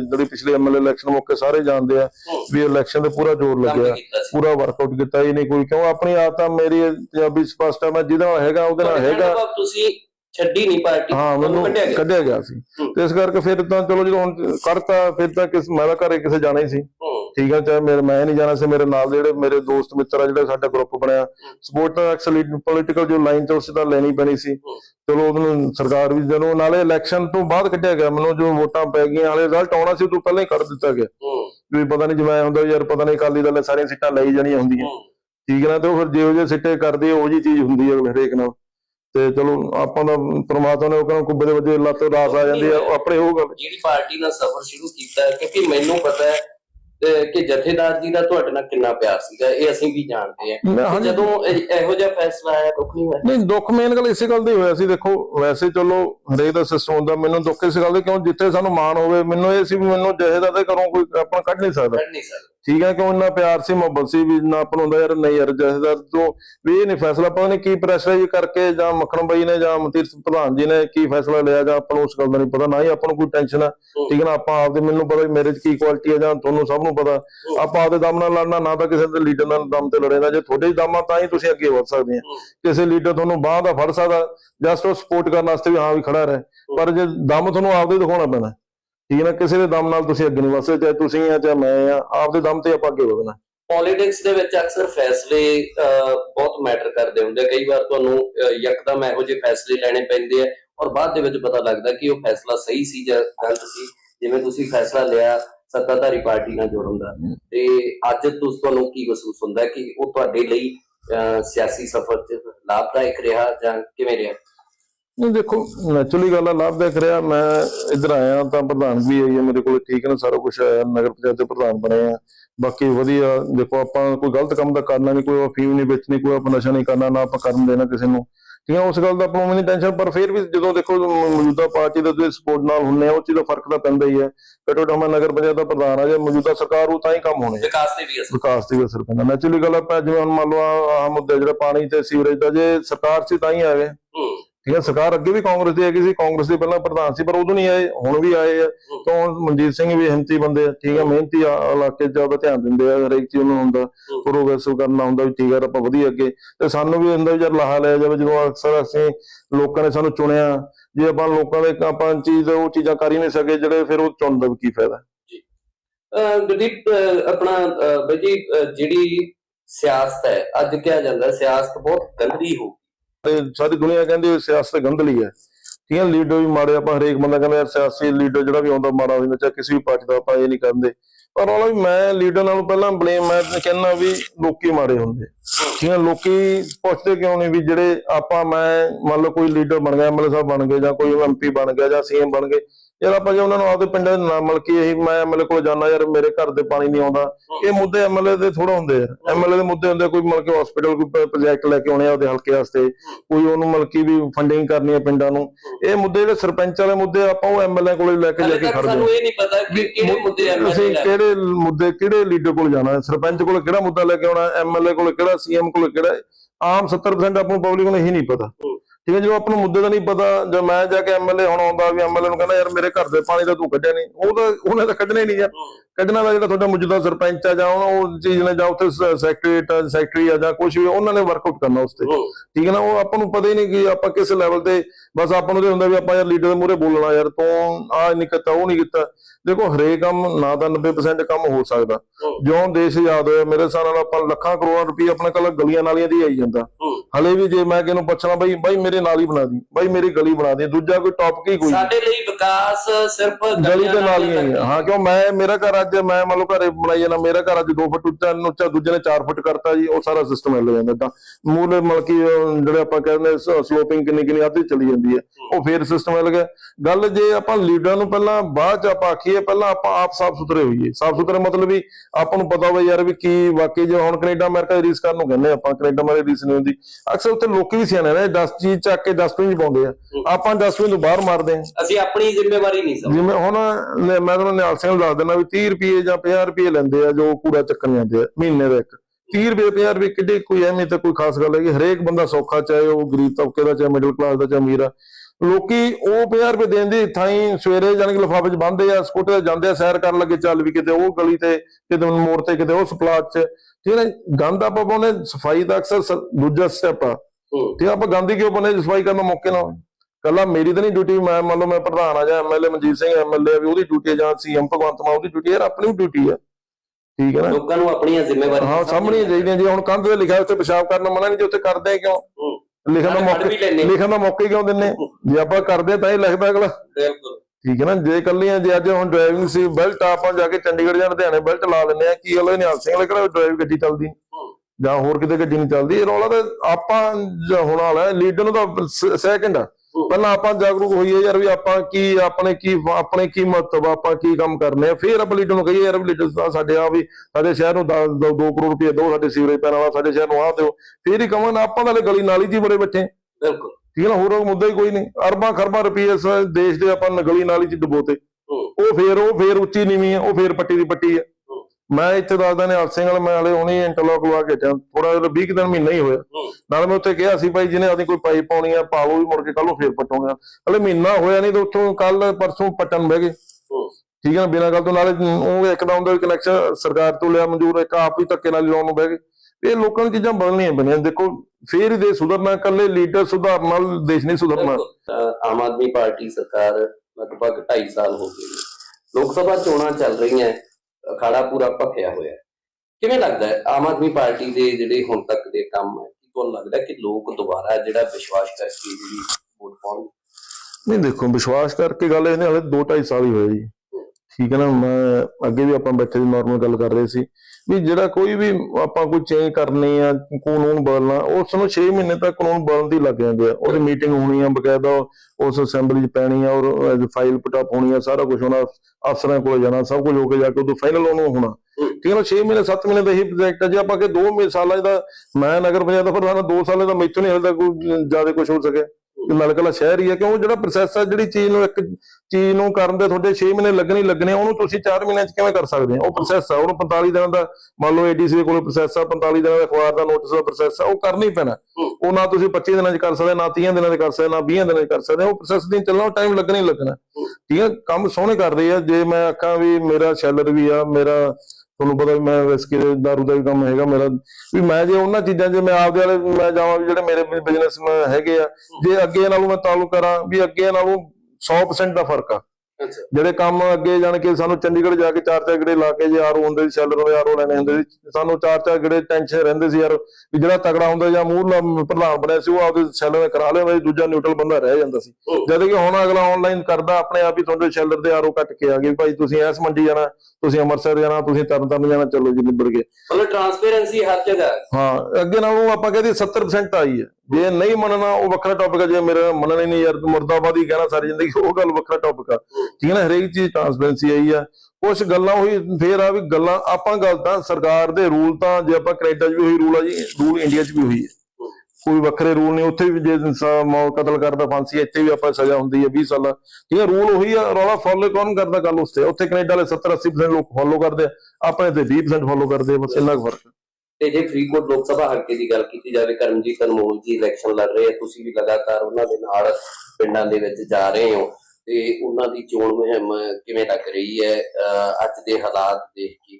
ਜਿਹੜੀ ਪਿਛਲੇ ਐਮਐਲਏ ਇਲੈਕਸ਼ਨ ਮੌਕੇ ਸਾਰੇ ਜਾਣਦੇ ਆ ਹੂੰ। ਵੀ ਇਲੈਕਸ਼ਨ ਤੇ ਪੂਰਾ ਜ਼ੋਰ ਲੱਗਿਆ ਪੂਰਾ ਵਰਕਆਊਟ ਕੀਤਾ ਹੀ ਨਹੀਂ ਕੋਈ। ਕਿਉਂ? ਆਪਣੀ ਆਦਤ ਮੇਰੀ ਪੰਜਾਬੀ ਸਪਸ਼ਟ ਆ ਮੈਂ ਜਿਹਦੇ ਨਾਲ ਹੈਗਾ ਉਹਦੇ ਨਾਲ ਹੈਗਾ। ਤੁਸੀਂ ਛੱਡੀ ਨਹੀਂ ਪਾਰਟੀ ਹਾਂ ਮੈਨੂੰ ਕੱਢਿਆ ਗਿਆ ਸੀ। ਤੇ ਇਸ ਕਰਕੇ ਫਿਰ ਤਾਂ ਚਲੋ ਜਦੋਂ ਹੁਣ ਕਰਤਾ ਫਿਰ ਤਾਂ ਕਿਸ ਮੈਂ ਤਾਂ ਘਰੇ ਕਿਸੇ ਜਾਣਾ ਹੀ ਸੀ। ਠੀਕ ਹੈ ਚਾਹੇ ਮੇਰੇ ਮੈਂ ਨਹੀਂ ਜਾਣਾ ਸੀ ਮੇਰੇ ਨਾਲ ਜਿਹੜੇ ਮੇਰੇ ਦੋਸਤ ਮਿੱਤਰ ਆ ਜਿਹੜਾ ਸਾਡਾ ਗਰੁੱਪ ਬਣਿਆ ਸਪੋਰਟ ਤਾਂ ਐਕਚੁਅਲੀ ਪੋਲੀਟੀਕਲ ਜੋ ਲਾਈਨ ਚ ਉਸ ਤਾਂ ਲੈਣੀ ਪੈਣੀ ਸੀ। ਚਲੋ ਉਹਨੂੰ ਸਰਕਾਰ ਵੀ ਜਦੋਂ ਨਾਲੇ ਇਲੈਕਸ਼ਨ ਤੋਂ ਬਾਅਦ ਕੱਢਿਆ ਗਿਆ ਮੈਨੂੰ ਜੋ ਵੋਟਾਂ ਪੈ ਗਈਆਂ ਹਾਲੇ ਰਿਜ਼ਲਟ ਆਉਣਾ ਸੀ ਉਹ ਤੋਂ ਪਹਿਲਾਂ ਹੀ ਕੱਢ ਦਿੱਤਾ ਗਿਆ। ਵੀ ਪਤਾ ਨਹੀਂ ਜਿਵੇਂ ਹੁੰਦਾ ਯਾਰ ਪਤਾ ਨਹੀਂ ਅਕਾਲੀ ਦਲ ਨੇ ਸਾਰੀਆਂ ਸੀਟਾਂ ਲਈ ਜਾਣੀਆਂ ਹੁੰਦੀਆਂ। ਠੀਕ ਹੈ ਨਾ ਤੇ ਉਹ ਫਿਰ ਜਿਹੋ ਜਿਹੇ ਸਿੱਟੇ ਕਰਦੇ ਉਹ ਜੀ ਚੀਜ਼ ਹੁੰਦੀ ਹੈ ਹਰੇਕ ਨਾਲ ਤੇ ਚਲੋ ਆਪਾਂ ਦਾ ਪ੍ਰਮਾਤਮਾ ਨੇ ਉਹ ਕਹਿੰਦਾ ਕੁੱਬੇ ਦੇ ਵਜੇ ਲੱਤ ਰਾਸ ਆ ਜਾਂਦੀ ਉਹ ਆਪਣੇ ਉਹ ਗੱਲ ਜਿਹੜੀ ਪਾਰਟੀ ਨਾਲ ਸਫ਼ਰ ਸ਼ੁਰੂ ਕੀਤਾ ਕਿਉਂਕਿ ਮੈਨੂੰ ਪਤਾ ਹੈ ਕਿ ਜਥੇਦਾਰ ਜੀ ਦਾ ਤੁਹਾਡੇ ਨਾਲ ਕਿੰਨਾ ਪਿਆਰ ਸੀਗਾ ਇਹ ਅਸੀਂ ਵੀ ਜਾਣਦੇ ਹਾਂਜੀ ਜਦੋਂ ਇਹ- ਜਿਹਾ ਫੈਸਲਾ ਆਇਆ ਦੁੱਖ ਨਹੀਂ ਹੋਇਆ? ਨਹੀਂ ਦੁੱਖ ਮੇਨ ਗੱਲ ਇਸੇ ਗੱਲ ਦੀ ਹੋਇਆ ਸੀ ਦੇਖੋ ਵੈਸੇ ਚਲੋ ਹਰੇਕ ਦਾ ਸਿਸਟਮ ਹੁੰਦਾ ਮੈਨੂੰ ਦੁੱਖ ਇਸ ਗੱਲ ਦੇ ਕਿਉਂ ਜਿੱਥੇ ਸਾਨੂੰ ਮਾਣ ਹੋਵੇ ਮੈਨੂੰ ਇਹ ਸੀ ਵੀ ਮੈਨੂੰ ਜਹੇਦਾਰ ਦੇ ਘਰੋਂ ਕੋਈ ਆਪਣਾ ਕੱਢ ਨਹੀਂ ਸਕਦਾ। ਕੱਢ ਨਹੀਂ ਸਕਦਾ। ਠੀਕ ਹੈ ਕਿਉਂ ਇੰਨਾ ਪਿਆਰ ਸੀ ਮੁਹੱਬਤ ਸੀ ਵੀ ਨਾ ਆਪਾਂ ਹੁੰਦਾ ਯਾਰ ਨਹੀਂ ਯਾਰ ਜਹੇਦਾਰ ਤੋਂ ਵੀ ਇਹ ਨਹੀਂ ਫੈਸਲਾ ਪਤਾ ਨਹੀਂ ਕੀ ਪ੍ਰੈਸ਼ਰਾਈਜ਼ ਕਰਕੇ ਜਾਂ ਮੱਖਣ ਬਾਈ ਨੇ ਜਾਂ ਮਤੀਰ ਸਿੰਘ ਪ੍ਰਧਾਨ ਜੀ ਨੇ ਕੀ ਫੈਸਲਾ ਲਿਆ ਜਾਂ ਆਪਾਂ ਨੂੰ ਉਸ ਗੱਲ ਦਾ ਨਹੀਂ ਪਤਾ ਨਾ ਹੀ ਆਪਾਂ ਨੂੰ ਕੋਈ ਟੈਨਸ਼ਨ ਹੈ। ਠੀਕ ਹੈ ਨਾ ਆਪਾਂ ਆਪਦੇ ਮੈਨੂੰ ਪਤਾ ਵੀ ਮੇਰੇ 'ਚ ਕੀ ਕੁਆਲਿਟੀ ਹੈ ਜਾਂ ਤੁਹਾਨੂੰ ਸਭ ਨੂੰ ਪਤਾ। ਆਪਾਂ ਆਪਦੇ ਦਮ ਨਾਲ ਲੜਨਾ ਨਾ ਤਾਂ ਕਿਸੇ ਦੇ ਲੀਡਰ ਨਾਲ ਦਮ ਤੇ ਲੜੇਗਾ। ਜੇ ਤੁਹਾਡੇ ਦਮ ਆ ਤਾਂ ਹੀ ਤੁਸੀਂ ਅੱਗੇ ਵਧ ਸਕਦੇ ਆ। ਹੂੰ। ਕਿਸੇ ਲੀਡਰ ਤੁਹਾਨੂੰ ਬਾਹ ਦਾ ਫੜ ਸਕਦਾ ਜਸਟ ਉਹ ਸਪੋਰਟ ਕਰਨ ਵਾਸਤੇ ਵੀ ਹਾਂ ਵੀ ਖੜਾ ਰਹੇ। ਪਰ ਜੇ ਦਮ ਤੁਹਾਨੂੰ ਆਪਦੇ ਦਿਖਾਉਣਾ ਪੈਣਾ। ਠੀਕ ਹੈ ਨਾ ਕਿਸੇ ਦੇ ਦਮ ਨਾਲ ਤੁਸੀਂ ਅੱਗੇ ਨਹੀਂ ਵਧ ਸਕਦੇ ਚਾਹੇ ਤੁਸੀਂ ਆ ਚਾਹੇ ਮੈਂ ਆ ਆਪਦੇ ਦਮ ਤੇ ਆਪਾਂ ਅੱਗੇ ਵਧਣਾ। ਪੋਲਿਟਿਕਸ ਦੇ ਵਿੱਚ ਅਕਸਰ ਫੈਸਲੇ ਬਹੁਤ ਮੈਟਰ ਕਰਦੇ ਹੁੰਦੇ। ਕਈ ਵਾਰ ਤੁਹਾਨੂੰ ਯਕਦਮ ਇਹੋ ਜਿਹੇ ਫੈਸਲੇ ਲੈਣੇ ਪੈਂਦੇ ਆ ਔਰ ਬਾਅਦ ਦੇ ਵਿੱਚ ਪਤਾ ਲੱਗਦਾ ਕਿ ਉਹ ਫੈਸਲਾ ਸਹੀ ਸੀ ਜਾਂ ਗਲਤ ਸੀ। ਜਿਵੇਂ ਤੁਸੀਂ ਫੈਸਲਾ ਲਿਆ ਸੱਤਾਧਾਰੀ ਪਾਰਟੀ ਨਾਲ ਜੁੜਨ ਦਾ। ਤੇ ਅੱਜ ਤੁਸੀਂ ਤੁਹਾਨੂੰ ਕੀ ਮਹਿਸੂਸ ਹੁੰਦਾ ਕਿ ਉਹ ਤੁਹਾਡੇ ਲਈ ਸਿਆਸੀ ਸਫ਼ਰ 'ਚ ਲਾਭਦਾਇਕ ਰਿਹਾ ਜਾਂ ਕਿਵੇਂ ਰਿਹਾ? ਨਹੀਂ ਦੇਖੋ ਨੈਚੁਰਲੀ ਗੱਲ ਆ ਲਾਭਦਾਇਕ ਰਿਹਾ ਮੈਂ ਇੱਧਰ ਆਇਆ ਤਾਂ ਪ੍ਰਧਾਨ ਵੀ ਆਈ ਹੈ ਮੇਰੇ ਕੋਲ ਠੀਕ ਹੈ ਸਾਰਾ ਕੁਝ ਆਇਆ ਨਗਰ ਪੰਚਾਇਤ ਦੇ ਪ੍ਰਧਾਨ ਬਣੇ ਆ। ਬਾਕੀ ਵਧੀਆ ਦੇਖੋ ਆਪਾਂ ਕੋਈ ਗਲਤ ਕੰਮ ਤਾਂ ਕਰਨਾ ਨਹੀਂ ਕੋਈ ਅਫੀਮ ਨਹੀਂ ਵੇਚਣੀ ਕੋਈ ਆਪਾਂ ਨਸ਼ਾ ਨਹੀਂ ਕਰਨਾ ਨਾ ਆਪਾਂ ਕਰਨ ਦੇਣਾ ਕਿਸੇ ਨੂੰ। ਠੀਕ ਹੈ ਉਸ ਗੱਲ ਦਾ ਆਪਾਂ ਨੂੰ ਨਹੀਂ ਟੈਨਸ਼ਨ ਪਰ ਫਿਰ ਵੀ ਜਦੋਂ ਦੇਖੋ ਮੌਜੂਦਾ ਪਾਰਟੀ ਦੇ ਤੁਸੀਂ ਸਪੋਰਟ ਨਾਲ ਹੁੰਨੇ ਆ ਉਹ ਚੀਜ਼ ਦਾ ਫ਼ਰਕ ਤਾਂ ਪੈਂਦਾ ਹੀ ਹੈ। ਘੱਟੋ ਘੱਟ ਮੈਂ ਨਗਰ ਪੰਚਾਇਤ ਦਾ ਪ੍ਰਧਾਨ ਆ ਜੇ ਮੌਜੂਦਾ ਸਰਕਾਰ ਉਹ ਤਾਂ ਹੀ ਕੰਮ ਹੋਣੇ ਆ। ਵਿਕਾਸ ਤੇ ਵੀ ਅਸਰ ਵਿਕਾਸ ਤੇ ਵੀ ਅਸਰ ਪੈਂਦਾ। ਨੈਚੁਰਲੀ ਗੱਲ ਆਪਾਂ ਜਿਵੇਂ ਹੁਣ ਮੰਨ ਲਓ ਆਹ ਮੁੱਦੇ ਜਿਹੜਾ ਪਾਣੀ ਤੇ ਸੀਵਰੇਜ ਦਾ ਜੇ ਸਰਕਾਰ ਸੀ ਤਾਂ ਹੀ ਹੂੰ। ਠੀਕ ਹੈ, ਸਰਕਾਰ ਅੱਗੇ ਵੀ ਕਾਂਗਰਸ ਦੀ ਹੈਗੀ ਸੀ, ਕਾਂਗਰਸ ਦੇ ਪਹਿਲਾਂ ਪ੍ਰਧਾਨ ਸੀ, ਪਰ ਉਦੋਂ ਨਹੀਂ ਆਏ, ਹੁਣ ਵੀ ਆਏ ਆ। ਤਾਂ ਮਨਜੀਤ ਸਿੰਘ ਵੀ ਹਿੰਮਤੀ ਬੰਦੇ ਆ, ਠੀਕ ਹੈ, ਮਿਹਨਤੀ ਇਲਾਕੇ 'ਚ ਉਹਦਾ ਧਿਆਨ ਦਿੰਦੇ ਆ, ਹਰੇਕ ਚੀਜ਼ ਨੂੰ ਹੁੰਦਾ ਪ੍ਰੋਗਰੈਸ ਕਰਨਾ ਹੁੰਦਾ ਵੀ ਠੀਕ ਹੈ ਆਪਾਂ ਵਧੀਆ ਅੱਗੇ। ਤੇ ਸਾਨੂੰ ਵੀ ਹੁੰਦਾ ਵੀ ਯਾਰ ਲਾਹਾ ਲਿਆ ਜਾਵੇ, ਜਦੋਂ ਅਕਸਰ ਅਸੀਂ ਲੋਕਾਂ ਨੇ ਸਾਨੂੰ ਚੁਣਿਆ, ਜੇ ਆਪਾਂ ਲੋਕਾਂ ਦੇ ਆਪਾਂ ਚੀਜ਼, ਉਹ ਚੀਜ਼ਾਂ ਕਰ ਹੀ ਨਹੀਂ ਸਕੇ, ਜਿਹੜੇ ਫਿਰ ਉਹ ਚੁਣਨ ਦਾ ਵੀ ਕੀ ਫਾਇਦਾ? ਅਹ ਗੁਰਦੀਪ ਆਪਣਾ ਅਹ ਜਿਹੜੀ ਸਿਆਸਤ ਹੈ, ਅੱਜ ਕਿਹਾ ਜਾਂਦਾ, ਸਿਆਸਤ ਬਹੁਤ ਗੰਦੀ ਹੋ ਤੇ ਸਾਰੀ ਦੁਨੀਆ ਕਹਿੰਦੀ ਸਿਆਸਤ ਗੰਦਲੀ ਹੈ। ਠੀਕ ਹੈ ਲੀਡਰ ਵੀ ਮਾੜੇ ਆਪਾਂ ਹਰੇਕ ਬੰਦਾ ਕਹਿੰਦਾ ਯਾਰ ਸਿਆਸੀ ਲੀਡਰ ਜਿਹੜਾ ਵੀ ਆਉਂਦਾ ਮਾੜਾ ਹੁੰਦਾ ਚਾਹੇ ਕਿਸੇ ਵੀ ਪਾਰਟੀ ਦਾ ਆਪਾਂ ਇਹ ਨਹੀਂ ਕਰਦੇ। ਪਰ ਉਹ ਵੀ ਮੈਂ ਲੀਡਰ ਨਾਲੋਂ ਪਹਿਲਾਂ ਬਲੇਮ ਮੈਂ ਕਹਿੰਦਾ ਵੀ ਲੋਕੀ ਮਾੜੇ ਹੁੰਦੇ। ਠੀਕ ਹੈ ਲੋਕੀ ਪੁੱਛਦੇ ਕਿਉਂ ਨਹੀਂ ਵੀ ਜਿਹੜੇ ਆਪਾਂ ਮੈਂ ਮੰਨ ਲਓ ਕੋਈ ਲੀਡਰ ਬਣ ਗਿਆ ਐਮਐਲਏ ਸਾਹਿਬ ਬਣ ਗਏ ਜਾਂ ਕੋਈ ਐਮਪੀ ਬਣ ਗਿਆ ਜਾਂ ਸੀਐਮ ਬਣ ਗਏ ਯਾਰ ਆਪਾਂ ਜੇ ਉਹਨਾਂ ਨੂੰ ਆਪਦੇ ਪਿੰਡ ਦੇ ਨਾਲ ਮਿਲ ਕੇ ਇਹੀ ਮੈਂ ਐਮਐਲਏ ਕੋਲ ਜਾਣਾ ਯਾਰ ਮੇਰੇ ਘਰ ਦੇ ਪਾਣੀ ਨਹੀਂ ਆਉਂਦਾ। ਇਹ ਮੁੱਦੇ ਐਮਐਲਏ ਦੇ ਥੋੜਾ ਹੁੰਦੇ ਆ। ਐਮਐਲਏ ਦੇ ਮੁੱਦੇ ਹੁੰਦੇ ਕੋਈ ਮਿਲ ਕੇ ਹਸਪੀਟਲ ਕੋਈ ਪ੍ਰੋਜੈਕਟ ਲੈ ਕੇ ਆਉਣੇ ਆ ਉਹਦੇ ਹਲਕੇ ਵਾਸਤੇ ਕੋਈ ਉਹਨੂੰ ਮਿਲ ਕੇ ਵੀ ਫੰਡਿੰਗ ਕਰਨੀ ਹੈ ਪਿੰਡਾਂ ਨੂੰ। ਇਹ ਮੁੱਦੇ ਜਿਹੜੇ ਸਰਪੰਚ ਵਾਲੇ ਮੁੱਦੇ ਆਪਾਂ ਉਹ ਐਮਐਲਏ ਕੋਲੇ ਲੈ ਕੇ ਜਾ ਕੇ ਖੜਦੇ ਸਾਨੂੰ ਇਹ ਨਹੀਂ ਪਤਾ ਕਿ ਕਿਹੜੇ ਮੁੱਦੇ ਅਸੀਂ ਕਿਹੜੇ ਮੁੱਦੇ ਕਿਹੜੇ ਲੀਡਰ ਕੋਲ ਜਾਣਾ ਹੈ ਸਰਪੰਚ ਕੋਲ ਕਿਹੜਾ ਮੁੱਦਾ ਲੈ ਕੇ ਆਉਣਾ ਐਮਐਲਏ ਕੋਲ ਕਿਹੜਾ ਸੀਐਮ ਕੋਲ ਕਿਹੜਾ ਆਮ 70% ਆਪਾਂ ਨੂੰ ਪਬਲਿਕ ਨੂੰ ਇਹੀ ਨਹੀਂ ਪਤਾ। ਠੀਕ ਹੈ ਜਦੋਂ ਆਪਾਂ ਨੂੰ ਮੁੱਦੇ ਦਾ ਨਹੀਂ ਪਤਾ ਜਦ ਮੈਂ ਜਾ ਕੇ ਐਮਐਲਏ ਹੁਣ ਆਉਂਦਾ ਵੀ ਐਮਐਲਏ ਨੂੰ ਕਹਿੰਦਾ ਯਾਰ ਮੇਰੇ ਘਰ ਦੇ ਪਾਣੀ ਦਾ ਤੂੰ ਕੱਢਿਆ ਨਹੀਂ। ਉਹ ਤਾਂ ਉਹਨੇ ਤਾਂ ਕੱਢਣਾ ਹੀ ਨਹੀਂ ਯਾਰ ਕੱਢਣਾ ਦਾ ਜਿਹੜਾ ਤੁਹਾਡਾ ਮੌਜੂਦਾ ਸਰਪੰਚ ਆ ਜਾਂ ਉਹ ਚੀਜ਼ ਨੇ ਜਾਂ ਉੱਥੇ ਸੈਕਟਰੀ ਸੈਕਟਰੀ ਆ ਜਾਂ ਕੁਝ ਵੀ ਉਹਨਾਂ ਨੇ ਵਰਕਆਊਟ ਕਰਨਾ ਉਸ ਤੇ। ਠੀਕ ਹੈ ਨਾ ਉਹ ਆਪਾਂ ਨੂੰ ਪਤਾ ਹੀ ਨਹੀਂ ਕਿ ਆਪਾਂ ਕਿਸ ਲੈਵਲ ਤੇ ਬਸ ਆਪਾਂ ਨੂੰ ਤੇ ਹੁੰਦਾ ਵੀ ਆਪਾਂ ਯਾਰ ਲੀਡਰ ਦੇ ਮੂਹਰੇ ਬੋਲਣਾ ਯਾਰ ਤੂੰ ਆ ਨਹੀਂ ਕੀਤਾ ਉਹ ਨਹੀਂ ਕੀਤਾ। ਦੇਖੋ ਹਰੇਕ ਕੰਮ ਨਾ ਤਾਂ 90% ਕੰਮ ਹੋ ਸਕਦਾ। ਜਿਉਂ ਦੇਸ਼ ਆਜ਼ਾਦ ਹੋਇਆ ਮੇਰੇ ਹਿਸਾਬ ਨਾਲ ਆਪਾਂ ਲੱਖਾਂ ਕਰੋੜਾਂ ਰੁਪਏ ਆਪਣੇ ਕੋਲ ਗਲੀਆਂ ਨਾਲੀਆਂ ਦੀ ਆਈ ਜਾਂਦਾ। ਹਲੇ ਵੀ ਜੇ ਮੈਂ ਕਿਹਨੂੰ ਪੁੱਛਣਾ ਬਈ ਬਾਈ ਮੇਰੇ ਨਾਲੀ ਬਣਾ ਦੀ। ਬਾਈ ਮੇਰੀ ਗਲੀ ਬਣਾ ਦੇ। ਦੂਜਾ ਕੋਈ ਟੌਪਿਕ ਹੀ ਕੋਈ। ਸਾਡੇ ਲਈ ਵਿਕਾਸ ਸਿਰਫ ਗਲੀ ਦੇ ਨਾਲ ਹੀ ਹੈ। ਹਾਂ ਕਿਉਂ? ਮੈਂ ਮੇਰਾ ਘਰ ਅੱਜ ਮੈਂ ਮੰਨ ਲਓ ਘਰੇ ਬਣਾਈ ਜਾਣਾ ਮੇਰਾ ਘਰ ਅੱਜ 2 ਫੁੱਟ ਉੱਚਾ ਉੱਚਾ ਦੂਜੇ ਨੇ 4 ਫੁੱਟ ਕਰਤਾ ਜੀ। ਉਹ ਸਾਰਾ ਸਿਸਟਮ ਹਿੱਲ ਜਾਂਦਾ। ਤਾਂ ਮੂਲੇ ਮਲਕੀ ਜਿਹੜੇ ਆਪਾਂ ਕਹਿੰਦੇ ਸਲੋਪਿੰਗ ਕਿੰਨੀ ਕਿੰਨੀ ਅੱਧੀ ਚਲੀ ਜਾਂਦੀ ਹੈ। ਉਹ ਫੇਰ ਸਿਸਟਮ ਹਿੱਲ ਗਿਆ। ਗੱਲ ਜੇ ਆਪਾਂ ਲੀਡਰਾਂ ਨੂੰ ਪਹਿਲਾਂ ਬਾਅਦ ਚ ਆਪਾਂ ਆਖੀਏ ਪਹਿਲਾਂ ਆਪਾਂ ਆਪ ਸਾਫ਼ ਸੁਥਰੇ ਹੋਈਏ। ਸਾਫ਼ ਸੁਥਰੇ ਮਤਲਬ ਵੀ ਆਪਾਂ ਨੂੰ ਪਤਾ ਹੋਵੇ ਯਾਰ ਵੀ ਕੀ ਵਾਕਈ ਜੇ ਹੁਣ ਕੈਨੇਡਾ ਅਮਰੀਕਾ ਦੀ ਰੀਸ ਕਰਨ ਨੂੰ ਕਹਿੰਦੇ ਆਪਾਂ ਕੈਨੇਡਾ ਮਾਰੇ ਰੀਸ ਨਹੀਂ ਹੁੰਦੀ। ਅਕਸਰ ਉੱਥੇ ਲੋਕੀ ਵੀ ਸਿਆਣੇ ਨੇ 10 ਚੀਜ਼ ਚੱਕ ਕੇ ਡਸਟਬਿਨ ਚ ਪਾਉਂਦੇ ਆ। ਆਪਾਂ ਡਸਟਬਿਨ ਤੋਂ ਬਾਹਰ ਮਾਰਦੇ ਆ। ਅਸੀਂ ਆਪਣੀ ਜ਼ਿੰਮੇਵਾਰੀ ਨਹੀਂ ਸਮਝਦੇ। ਜਿਵੇਂ ਹੁਣ ਨ- ਮੈਂ ਤੁਹਾਨੂੰ ਨਿਹਾਲ ਸਿੰਘ ਨੂੰ ਦੱਸ ਦਿੰਦਾ ਵੀ 30 ਰੁਪਏ ਜਾਂ 50 ਰੁਪਏ ਲੈਂਦੇ ਆ ਜੋ ਕੂੜਾ ਚੱਕਣ ਜਾਂਦੇ ਆ ਮਹੀਨੇ ਦਾ ਇੱਕ। 30 ਰੁਪਏ 50 ਰੁਪਏ ਕਿੱਡੀ ਕੋਈ ਐਵੇਂ ਤਾਂ ਕੋਈ ਖਾਸ ਗੱਲ ਹੈਗੀ। ਹਰੇਕ ਬੰਦਾ ਸੌਖਾ ਚਾਹੇ ਉਹ ਗਰੀਬ ਤਬਕੇ ਦਾ ਚਾਹੇ ਮਿਡਲ ਕਲਾਸ ਦਾ ਚਾਹੇ ਅਮੀਰ ਆ। ਲੋਕੀ ਉਹ 50 ਰੁਪਏ ਦੇਣ ਦੀ ਥਾਈ ਸਵੇਰੇ ਜਾਣ ਕੇ ਲਿਫਾਫੇ 'ਚ ਬੰਨਦੇ ਆ ਸਕੂਟਰ ਤੇ ਜਾਂਦੇ ਆ ਸੈਰ ਕਰਨ ਲੱਗੇ ਚੱਲ ਵੀ ਕਿਤੇ ਉਹ ਗਲੀ ਤੇ ਕਿਤੇ ਮੋੜ ਤੇ ਕਿਤੇ ਉਸ ਪਲਾਟ 'ਚ। ਹੈ ਨਾ? ਗੰਦ ਆਪਾਂ ਪਾਉਂਦੇ ਸਫ਼ਾਈ ਦਾ ਅਕਸਰ ਸ- ਦੂਜਾ ਸਟੈਪ ਆ। ਹੂੰ। ਤੇ ਆਪਾਂ ਗਾਂਧੀ ਕਿਉਂ ਬਣੇ ਸਫ਼ਾਈ ਕਰਨ ਦਾ ਮੌਕੇ ਨਾ ਹੋਵੇ ਕੱਲਾ ਮੇਰੀ ਤਾਂ ਨਹੀਂ ਡਿਊਟੀ ਮੈਂ ਮੰਨ ਲਓ ਮੈਂ ਪ੍ਰਧਾਨ ਆ ਜਾਂ ਐਮਐਲਏ ਮਨਜੀਤ ਸਿੰਘ ਐਮਐਲਏ ਵੀ ਉਹਦੀ ਡਿਊਟੀ ਹੈ ਜਾਂ ਸੀਐਮ ਭਗਵੰਤ ਮਾਨ ਉਹਦੀ ਡਿਊਟੀ ਹੈ ਆਪਣੀ ਵੀ ਡਿਊਟੀ ਹੈ ਠੀਕ ਹੈ ਨਾ ਲੋਕਾਂ ਨੂੰ ਆਪਣੀਆਂ ਜ਼ਿੰਮੇਵਾਰੀਆਂ ਹਾਂ ਸਾਹਮਣੇ ਚਾਹੀਦੀਆਂ ਜੇ ਹੁਣ ਕੰਧ ਤੇ ਲਿਖਿਆ ਉੱਥੇ ਪਿਸ਼ਾਬ ਕਰਨ ਮਨਾ ਨਹੀਂ ਜੇ ਉੱਥੇ ਕਰਦੇ ਆ ਕਿਉਂ ਹੂੰ। ਲਿਖਣ ਦਾ ਮੌਕੇ। ਲਿਖਣ ਦਾ ਮੌਕੇ ਕਿਉਂ ਦਿੰਨੇ ਜੇ ਆਪਾਂ ਕਰਦੇ ਤਾਂ ਹੀ ਲਿਖਦਾ ਅਗਲਾ ਬਿਲਕੁਲ ਠੀਕ ਹੈ ਨਾ ਜੇ ਕੱਲੀਆਂ ਜੇ ਅੱਜ ਹੁਣ ਡਰਾਈਵਿੰਗ ਸੀ ਬੈਲਟ ਆਪਾਂ ਜਾ ਕੇ ਚੰਡੀਗੜ੍ਹ ਜਾਂ ਲੁਧਿਆਣੇ ਬੈਲਟ ਲਾ ਲੈਂਦੇ ਆ ਕੀ ਗੱਲ ਹੈ ਨਿਹਾਲ ਸਿੰਘ ਵਾਲੇ ਕਿਹੜਾ ਡਰਾਈਵ ਗੱਡੀ ਚੱਲਦੀ? ਹੂੰ। ਜਾਂ ਹੋਰ ਕਿਤੇ ਗੱਡੀ ਨਹੀਂ ਚੱਲਦੀ ਇਹ ਰੌਲਾ ਤਾਂ ਆਪਾਂ ਹੋਣ ਵਾਲਾ ਲੀਡਰ ਨੂੰ ਤਾਂ ਸੈਕਿੰਡ ਆ। ਪਹਿਲਾਂ ਆਪਾਂ ਜਾਗਰੂਕ ਹੋਈਏ ਯਾਰ ਵੀ ਆਪਾਂ ਕੀ ਆਪਣੇ ਕੀ ਆਪਣੇ ਕੀ ਮਹੱਤਵ ਆ, ਆਪਾਂ ਕੀ ਕੰਮ ਕਰਨੇ ਆ। ਫਿਰ ਆਪਾਂ ਲੀਡਰ ਨੂੰ ਕਹੀਏ ਯਾਰ ਵੀ ਲੀਡਰ ਸਾਡੇ ਆ ਵੀ ਸਾਡੇ ਸ਼ਹਿਰ ਨੂੰ 2 ਕਰੋੜ ਰੁਪਏ ਦਿਓ ਸਾਡੇ ਸੀਵਰੇਜ ਪੈਣ ਵਾਲਾ ਸਾਡੇ ਸ਼ਹਿਰ ਨੂੰ ਆ ਦਿਓ। ਫਿਰ ਹੀ ਕਹਾਂ ਆਪਾਂ ਨਾਲੇ ਗਲੀ ਨਾਲੀ ਜੀ ਬੜੇ ਬੱਚੇ। ਬਿਲਕੁਲ। ਠੀਕ ਹੈ ਨਾ ਹੋਰ ਮੁੱਦਾ ਹੀ ਕੋਈ ਨਹੀਂ। ਅਰਬਾਂ ਖਰਬਾਂ ਰੁਪਏ ਇਸ ਦੇਸ਼ ਦੇ ਆਪਾਂ ਗਲੀ ਨਾਲੀ ਚ ਡੁਬੋਤੇ। ਉਹ ਫੇਰ ਉਹ ਫੇਰ ਉੱਚੀ ਨੀਵੀਂ ਹੈ ਉਹ ਫੇਰ ਪੱਟੀ ਦੀ ਪੱਟੀ ਹੂੰ। ਮੈਂ ਇੱਥੇ ਦੱਸਦਾ ਨੇ ਸਿੰਘ ਵਾਲੇ ਮੈਂ ਹਲੇ ਹੁਣੀ ਇੰਟਰਲੌਕ ਲਵਾ ਕੇ ਹਟਿਆ ਥੋੜਾ ਜਿਹਾ 20 ਕੁ ਦਿਨ ਮਹੀਨਾ ਹੀ ਹੋਇਆ। ਨਾਲ ਮੈਂ ਉੱਥੇ ਕਿਹਾ ਸੀ ਭਾਈ ਜਿਹਨੇ ਆਦੀ ਕੋਈ ਪਾਈਪ ਪਾਉਣੀ ਆ ਪਾ ਲਓ ਵੀ ਮੁੜ ਕੇ ਕੱਲ ਨੂੰ ਫੇਰ ਪਟਾਂਗੇ ਹਲੇ ਮਹੀਨਾ ਹੋਇਆ ਨਹੀਂ ਤੇ ਉੱਥੋਂ ਕੱਲ ਪਰਸੋਂ ਪਟਣ ਬਹਿ ਗਏ। ਠੀਕ ਹੈ ਨਾ ਬਿਨਾਂ ਗੱਲ ਤੋਂ ਨਾਲੇ ਉਹ ਇੱਕਦਮ ਦਾ ਕਨੈਕਸ਼ਨ ਸਰਕਾਰ ਤੋਂ ਲਿਆ ਮਨਜ਼ੂਰ ਇੱਕ ਆਪ ਹੀ ਧੱਕੇ ਨਾਲ ਲਾਉਣ ਨੂੰ ਬਹਿ ਗਏ। ਇਹ ਲੋਕਾਂ ਨੂੰ ਚੀਜ਼ਾਂ ਬਦਲਣੀਆਂ ਪੈਣੀਆਂ ਦੇਖੋ ਫੇਰ ਹੀ ਦੇਸ਼ ਸੁਧਰਨਾ ਇਕੱਲੇ ਲੀਡਰ ਸੁਧਾਰਨ ਨਾਲ ਦੇਸ਼ ਨਹੀਂ ਸੁਧਰਨਾ। ਆਮ ਆਦਮੀ ਪਾਰਟੀ ਸਰਕਾਰ ਲਗਭਗ 2.5 ਸਾਲ ਹੋ ਗਏ। ਲੋਕ ਸਭਾ ਚੋਣਾਂ ਚੱਲ ਰਹੀਆਂ। ਅਖਾੜਾ ਪੂਰਾ ਭਖਿਆ ਹੋਇਆ ਕਿਵੇਂ ਲੱਗਦਾ ਹੈ? ਆਮ ਆਦਮੀ ਪਾਰਟੀ ਦੇ ਜਿਹੜੇ ਹੁਣ ਤੱਕ ਦੇ ਕੰਮ ਹੈ ਕੀ ਤੁਹਾਨੂੰ ਲੱਗਦਾ ਕਿ ਲੋਕ ਦੁਬਾਰਾ ਜਿਹੜਾ ਵਿਸ਼ਵਾਸ ਕਰਕੇ ਜਿਹੜੀ ਵੋਟ ਪਾਉਣ ਨਹੀਂ ਦੇਖੋ ਵਿਸ਼ਵਾਸ ਕਰਕੇ ਗੱਲ ਇਹਨੇ ਹਲੇ 2 2.5 ਸਾਲ ਹੀ ਹੋਏ ਜੀ। ਠੀਕ ਹੈ ਨਾ ਮੈਂ ਅੱਗੇ ਵੀ ਆਪਾਂ ਬੈਠੇ ਸੀ ਨਾਰਮਲ ਗੱਲ ਕਰ ਰਹੇ ਸੀ। ਵੀ ਜਿਹੜਾ ਕੋਈ ਵੀ ਆਪਾਂ ਕੋਈ ਚੇਂਜ ਕਰਨੀ ਆ ਕਾਨੂੰਨ ਬਦਲਣਾ ਉਸ ਨੂੰ 6 ਮਹੀਨੇ ਤੱਕ ਕਾਨੂੰਨ ਬਦਲਣ ਦੀ ਲੱਗ ਜਾਂਦੇ ਆ। ਉਹਦੀ ਮੀਟਿੰਗ ਹੋਣੀ ਆ ਬਕਾਇਦਾ ਉਸ ਅਸੈਂਬਲੀ 'ਚ ਪੈਣੀ ਆ ਔਰ ਫਾਈਲ ਪਟਾਪ ਹੋਣੀ ਆ ਸਾਰਾ ਕੁਝ ਹੋਣਾ ਅਫਸਰਾਂ ਕੋਲ ਜਾਣਾ ਸਭ ਕੁਝ ਹੋ ਕੇ ਜਾ ਕੇ ਉਦੋਂ ਫਾਈਨਲ ਉਹਨੂੰ ਹੋਣਾ। ਠੀਕ ਹੈ ਨਾ 6 ਮਹੀਨੇ 7 ਮਹੀਨੇ ਦਾ ਇਹੀ ਪ੍ਰੋਜੈਕਟ ਹੈ ਜੇ ਆਪਾਂ ਕਿ 2 ਸਾਲਾਂ ਦਾ ਮੈਂ ਨਗਰ ਪੰਚਾਇਤ ਦਾ ਪ੍ਰਧਾਨ 2 ਸਾਲਾਂ ਦਾ ਮੈਥੋਂ ਨਹੀਂ ਹਲਦਾ ਕੋਈ ਜ਼ਿਆਦਾ ਕੁਝ ਹੋ ਸਕੇ ਕਿ ਨਲਕਲਾ ਸ਼ਹਿਰ ਹੀ ਹੈ ਕਿਉਂ? ਜਿਹੜਾ ਪ੍ਰੋਸੈਸ ਹੈ ਜਿਹੜੀ ਚੀਜ਼ ਨੂੰ ਇੱਕ ਚੀਜ਼ ਨੂੰ ਕਰਨ ਦੇ ਤੁਹਾਡੇ 6 ਮਹੀਨੇ ਲੱਗਣੇ ਲੱਗਣੇ ਉਹਨੂੰ ਤੁਸੀਂ 4 ਮਹੀਨਿਆਂ 'ਚ ਕਿਵੇਂ ਕਰ ਸਕਦੇ ਹੋ ਉਹ ਪ੍ਰੋਸੈਸ ਆ ਉਹਨੂੰ 45 ਦਿਨਾਂ ਦਾ ਮੰਨ ਲਓ ਏਡੀਸੀ ਦੇ ਕੋਲ ਪ੍ਰੋਸੈਸ ਆ 45 ਦਿਨਾਂ ਦਾ ਅਖਬਾਰ ਦਾ ਨੋਟਿਸ ਦਾ ਪ੍ਰੋਸੈਸ ਆ ਉਹ ਕਰਨਾ ਪੈਣਾ। ਉਹ ਨਾ ਤੁਸੀਂ 25 ਦਿਨਾਂ 'ਚ ਕਰ ਸਕਦੇ ਨਾ 30 ਦਿਨਾਂ 'ਚ ਕਰ ਸਕਦੇ ਨਾ 20 ਦਿਨਾਂ 'ਚ ਕਰ ਸਕਦੇ ਉਹ ਪ੍ਰੋਸੈਸ ਦੀ ਚੱਲਣਾ ਟਾਈਮ ਲੱਗਣਾ ਹੀ ਲੱਗਣਾ। ਠੀਕ ਹੈ ਕੰਮ ਸੋਹਣੇ ਕਰ ਰਹੀ ਆ ਜੇ ਮੈਂ ਆਖਾਂ ਵੀ ਮੇਰਾ ਸ਼ੈਲਰ ਵੀ ਆ ਮੇਰਾ ਤੁਹਾਨੂੰ ਪਤਾ ਵੀ ਮੈਂ ਵਿਸਕੀ ਦੇ ਦਾਰੂ ਦਾ ਵੀ ਕੰਮ ਹੈਗਾ ਮੇਰਾ ਵੀ ਮੈਂ ਜੇ ਉਹਨਾਂ ਚੀਜ਼ਾਂ 'ਚ ਮੈਂ ਆਪਦੇ ਵਾਲੇ ਮੈਂ ਜਾਵਾਂ ਵੀ ਜਿਹੜੇ ਮੇਰੇ ਬਿਜ਼ਨਸ ਹੈਗੇ ਆ ਜੇ ਅੱਗੇ ਨਾਲੋਂ ਮੈਂ ਤਾਲੁਕ ਕਰਾਂ ਵੀ ਅੱਗੇ ਨਾਲੋਂ 100% ਦਾ ਫ਼ਰਕ ਆ। ਜਿਹੜੇ ਕੰਮ ਅੱਗੇ ਜਾਣ ਕੇ ਸਾਨੂੰ ਚੰਡੀਗੜ੍ਹ ਜਾ ਕੇ ਚਾਰ ਚਾਰ ਗੇੜੇ ਲਾ ਕੇ ਜੇ ਹੁੰਦੇ ਸੀ ਸ਼ੈਲਰ ਦੇ ਆਰਓ ਲੈਣੇ ਹੁੰਦੇ ਸੀ ਸਾਨੂੰ ਚਾਰ ਚਾਰ ਗੇੜੇ ਟੈਨਸ਼ਨ ਰਹਿੰਦੇ ਸੀ ਯਾਰ ਵੀ ਜਿਹੜਾ ਤਗੜਾ ਹੁੰਦਾ ਜਾਂ ਮੂਹਰਲਾ ਪ੍ਰਧਾਨ ਬਣਿਆ ਸੀ ਉਹ ਆਪਦੇ ਸ਼ੈਲਰ ਦੇ ਕਰਾ ਲਿਆ ਦੂਜਾ ਨਿਊਟਰਲ ਬੰਦਾ ਰਹਿ ਜਾਂਦਾ ਸੀ। ਜਦ ਕਿ ਹੁਣ ਅਗਲਾ ਆਨਲਾਈਨ ਕਰਦਾ ਆਪਣੇ ਆਪ ਹੀ ਤੁਹਾਡੇ ਸ਼ੈਲਰ ਦੇ ਆਰਓ ਕੱਟ ਕੇ ਆ ਗਏ ਭਾਈ ਤੁਸੀਂ ਇਸ ਮੰਡੀ ਜਾਣਾ ਤੁਸੀਂ ਅੰਮ੍ਰਿਤਸਰ ਜਾਣਾ ਤੁਸੀਂ ਤਰਨਤਾਰਨ ਜਾਣਾ ਚਲੋ ਜੀ ਨਿਬੜ ਗਏ। ਮਤਲਬ ਟ੍ਰਾਂਸਪੇਰੈਂਸੀ ਹਰ ਜਗ੍ਹਾ। ਹਾਂ ਅੱਗੇ ਨਾਲੋਂ ਆਪਾਂ ਕਹਿੰਦੇ 70% ਆਈ ਹੈ। ਜੇ ਨਹੀਂ ਮੰਨਣਾ, ਉਹ ਵੱਖਰਾ ਟੌਪਿਕ ਹੈ ਜੇ ਮੇਰਾ ਮੰਨਣਾ ਹੀ ਨਹੀਂ ਯਾਰ ਮੁਰਦਾਬਾਦ ਹੀ ਕਹਿਣਾ ਸਾਰੀ ਜ਼ਿੰਦਗੀ, ਉਹ ਗੱਲ ਵੱਖਰਾ ਟੌਪਿਕ ਆ। ਠੀਕ ਹੈ ਨਾ? ਹਰੇਕ ਚੀਜ਼ ਟ੍ਰਾਂਸਪੇਰੈਂਸੀ ਆਈ ਆ। ਕੁਝ ਗੱਲਾਂ ਹੋਈ ਫੇਰ ਆ ਵੀ ਗੱਲਾਂ, ਆਪਾਂ ਗੱਲ ਤਾਂ ਸਰਕਾਰ ਦੇ ਰੂਲ ਤਾਂ, ਜੇ ਆਪਾਂ ਕੈਨੇਡਾ 'ਚ ਵੀ ਉਹੀ ਰੂਲ ਆ ਜੀ ਰੂਲ ਇੰਡੀਆ 'ਚ ਵੀ ਉਹੀ ਹੈ ਕੋਈ ਵੱਖਰੇ ਰੂਲ ਨਹੀਂ, ਉੱਥੇ ਵੀ ਜੇ ਇਨਸਾਨ ਮੌਤ ਕਤਲ ਕਰਦਾ, ਫਾਂਸੀ, ਇੱਥੇ ਵੀ ਆਪਾਂ ਸਜ਼ਾ ਹੁੰਦੀ ਹੈ 20 ਸਾਲਾਂ। ਠੀਕ ਹੈ? ਰੂਲ ਉਹੀ ਆ, ਰੌਲਾ ਫੋਲੋ ਕੌਣ ਕਰਦਾ ਗੱਲ ਉਸ ਤੇ? ਉੱਥੇ ਕੈਨੇਡਾ ਵਾਲੇ 70 80% ਲੋਕ ਫੋਲੋ ਕਰਦੇ ਆ, ਆਪਣੇ ਤੇ 20% ਫੋਲੋ ਕਰਦੇ ਆ, ਬਸ ਇੰਨਾ ਕੁ ਫ਼ਰਕ ਹੈ। ਤੇ ਜੇ ਫਰੀਦਕੋਟ ਲੋਕ ਸਭਾ ਹਲਕੇ ਦੀ ਗੱਲ ਕੀਤੀ ਜਾਵੇ ਕਰਮਜੀਤ ਅਨਮੋਲ ਜੀ ਇਲੈਕਸ਼ਨ ਲੜ ਰਹੇ ਆ ਤੁਸੀਂ ਵੀ ਲਗਾਤਾਰ ਉਹਨਾਂ ਦੇ ਨਾਲ ਪਿੰਡਾਂ ਦੇ ਵਿੱਚ ਜਾ ਰਹੇ ਹੋ ਤੇ ਉਹਨਾਂ ਦੀ ਚੋਣ ਮੁਹਿੰਮ ਕਿਵੇਂ ਲੱਗ ਰਹੀ ਹੈ? ਅੱਜ ਦੇ ਹਾਲਾਤ ਦੇਖ ਕੇ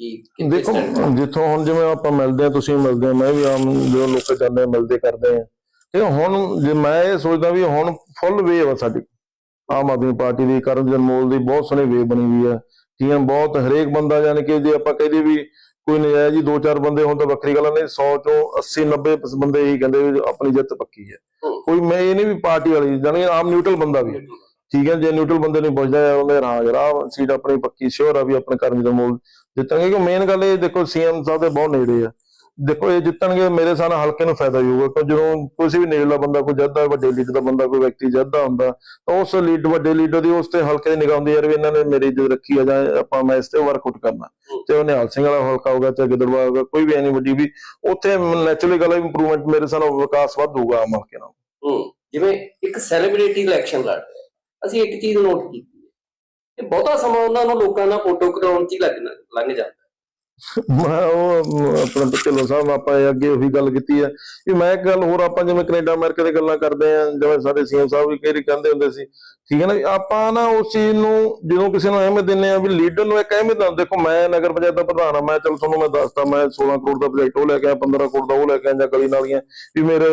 ਕੀ ਦੇਖੋ ਜਿੱਥੋਂ ਹੁਣ ਜਿਵੇਂ ਆਪਾਂ ਮਿਲਦੇ ਆ ਤੁਸੀਂ ਮਿਲਦੇ ਆ ਮੈਂ ਵੀ ਆਮ ਜਦੋਂ ਲੋਕ ਜਾਂਦੇ ਮਿਲਦੇ ਕਰਦੇ ਆ। ਤੇ ਹੁਣ ਜੇ ਮੈਂ ਇਹ ਸੋਚਦਾ ਵੀ ਹੁਣ ਫੁੱਲ ਵੇਵ ਆ ਸਾਡੀ। ਆਮ ਆਦਮੀ ਪਾਰਟੀ ਦੀ ਕਰਨ ਜਨਮੋਲ ਦੀ ਬਹੁਤ ਸੋਹਣੀ ਵੇਵ ਬਣੀ ਹੋਈ ਆ ਠੀਕ ਬਹੁਤ ਹਰੇਕ ਬੰਦਾ ਜਾਣ ਕੇ ਜੇ ਆਪਾਂ ਕਹਦੇ ਵੀ ਕੋਈ ਨਜਾਇਜ਼ ਹੀ ਦੋ ਚਾਰ ਬੰਦੇ ਹੁਣ ਤਾਂ ਵੱਖਰੀ ਗੱਲ ਨਹੀਂ 100 ਚੋਂ 80 90 ਬੰਦੇ ਇਹੀ ਕਹਿੰਦੇ ਵੀ ਆਪਣੀ ਜਿੱਤ ਪੱਕੀ ਹੈ। ਹੂੰ। ਕੋਈ ਮੈਂ ਇਹ ਨਹੀਂ ਵੀ ਪਾਰਟੀ ਵਾਲੀ ਜਾਣੀ ਆਮ ਨਿਊਟਰਲ ਬੰਦਾ ਵੀ ਠੀਕ ਹੈ ਜੇ ਨਿਊਟਰਲ ਬੰਦੇ ਨੂੰ ਪੁੱਛਦਾ ਯਾਰ ਉਹਨੇ ਹਾਂ ਯਾਰ ਆਹ ਸੀਟ ਆਪਣੀ ਪੱਕੀ ਸ਼ੋਰ ਆ ਵੀ ਆਪਣੇ ਕਰਮੀ ਦਾ ਮੋਲ ਜਿੱਤਣਗੇ ਕਿ ਮੇਨ ਗੱਲ ਇਹ ਦੇਖੋ ਸੀਐਮ ਸਾਹਿਬ ਦੇ ਬਹੁਤ ਨੇੜੇ ਆ। ਦੇਖੋ ਇਹ ਜਿੱਤਣਗੇ ਮੇਰੇ ਸਾਨ ਹਲਕੇ ਨੂੰ ਫਾਇਦਾ ਹੋਊਗਾ ਕਿਉਂ ਜਦੋਂ ਕਿਸੇ ਵੀ ਨੇੜਲਾ ਬੰਦਾ ਕੋਈ ਜੱਦਾ ਵੱਡੇ ਲੀਡਰ ਦਾ ਬੰਦਾ, ਕੋਈ ਵਿਅਕਤੀ ਜੱਦਾ ਹੁੰਦਾ, ਤਾਂ ਉਸ ਲੀਡ, ਵੱਡੇ ਲੀਡਰ ਦੀ ਉਸ ਤੇ ਹਲਕੇ ਦੀ ਨਿਗਾਹ ਹੁੰਦੀ ਯਾਰ ਵੀ ਇਹਨਾਂ ਨੇ ਮੇਰੀ ਇੱਜ਼ਤ ਰੱਖੀ ਆ ਜਾਂ ਆਪਾਂ ਮੈਂ ਇਸ ਤੇ ਵਰਕਆਊਟ ਕਰਨਾ। ਤੇ ਉਹ ਨਿਹਾਲ ਸਿੰਘ ਵਾਲਾ ਹਲਕਾ ਹੋਗਾ ਚਾਹੇ ਗਿੱਦੜਵਾ ਹੋਗਾ ਕੋਈ ਵੀ ਐਨੀ ਵੱਡੀ ਵੀ, ਉੱਥੇ ਨੈਚੁਰਲੀ ਗੱਲ ਇੰਪਰੂਵਮੈਂਟ ਮੇਰੇ ਸਾਨ ਵਿਕਾਸ ਵੱਧ ਹੋਊਗਾ ਆਮ ਹਲਕੇ ਨਾਲ। ਜਿਵੇਂ ਇੱਕ ਸੈਲੀਬ੍ਰਿਟੀ ਇਲੈਕਸ਼ਨ ਲੜ ਰਿਹਾ ਅਸੀਂ ਇੱਕ ਚੀਜ਼ ਨੋਟ ਕੀਤੀ ਹੈ ਕਿ ਬਹੁਤਾ ਸਮਾਂ ਉਹਨਾਂ ਨੂੰ ਲੋਕਾਂ ਨਾਲ ਫੋਟੋ ਕਰਾਉਣ 'ਚ ਹੀ ਲੱਗਣਾ ਲੰਘ ਜਾਂਦਾ। ਮੈਂ ਉਹ ਅਮ, ਆਪਣਾ ਢਿੱਲੋਂ ਸਾਹਿਬ ਆਪਾਂ ਅੱਗੇ ਉਹੀ ਗੱਲ ਕੀਤੀ ਹੈ ਵੀ ਮੈਂ ਇੱਕ ਗੱਲ ਹੋਰ ਆਪਾਂ ਜਿਵੇਂ ਕੈਨੇਡਾ ਅਮਰੀਕਾ ਦੀ ਗੱਲਾਂ ਕਰਦੇ ਆ ਜਿਵੇਂ ਸਾਡੇ ਸੀਐਮ ਸਾਹਿਬ ਵੀ ਕਈ ਕਹਿੰਦੇ ਹੁੰਦੇ ਸੀ ਠੀਕ ਹੈ ਨਾ ਆਪਾਂ ਨਾ ਉਸ ਚੀਜ਼ ਨੂੰ ਜਦੋਂ ਕਿਸੇ ਨੂੰ ਅਹਿਮੀਅਤ ਦਿੰਦੇ ਆ ਵੀ ਲੀਡਰ ਨੂੰ ਇੱਕ ਅਹਿਮੀਅਤ ਦਿੰਦੇ ਦੇਖੋ ਮੈਂ ਨਗਰ ਪੰਚਾਇਤ ਦਾ ਪ੍ਰਧਾਨ ਆ ਮੈਂ ਚਲ ਤੁਹਾਨੂੰ ਮੈਂ ਦੱਸਦਾ ਮੈਂ 16 ਕਰੋੜ ਦਾ ਪ੍ਰੋਜੈਕਟ ਉਹ ਲੈ ਕੇ ਆ 15 ਕਰੋੜ ਦਾ ਉਹ ਲੈ ਕੇ ਆ ਜਾਂ ਗਲੀ ਨਾਲੀਆਂ ਵੀ ਮੇਰੇ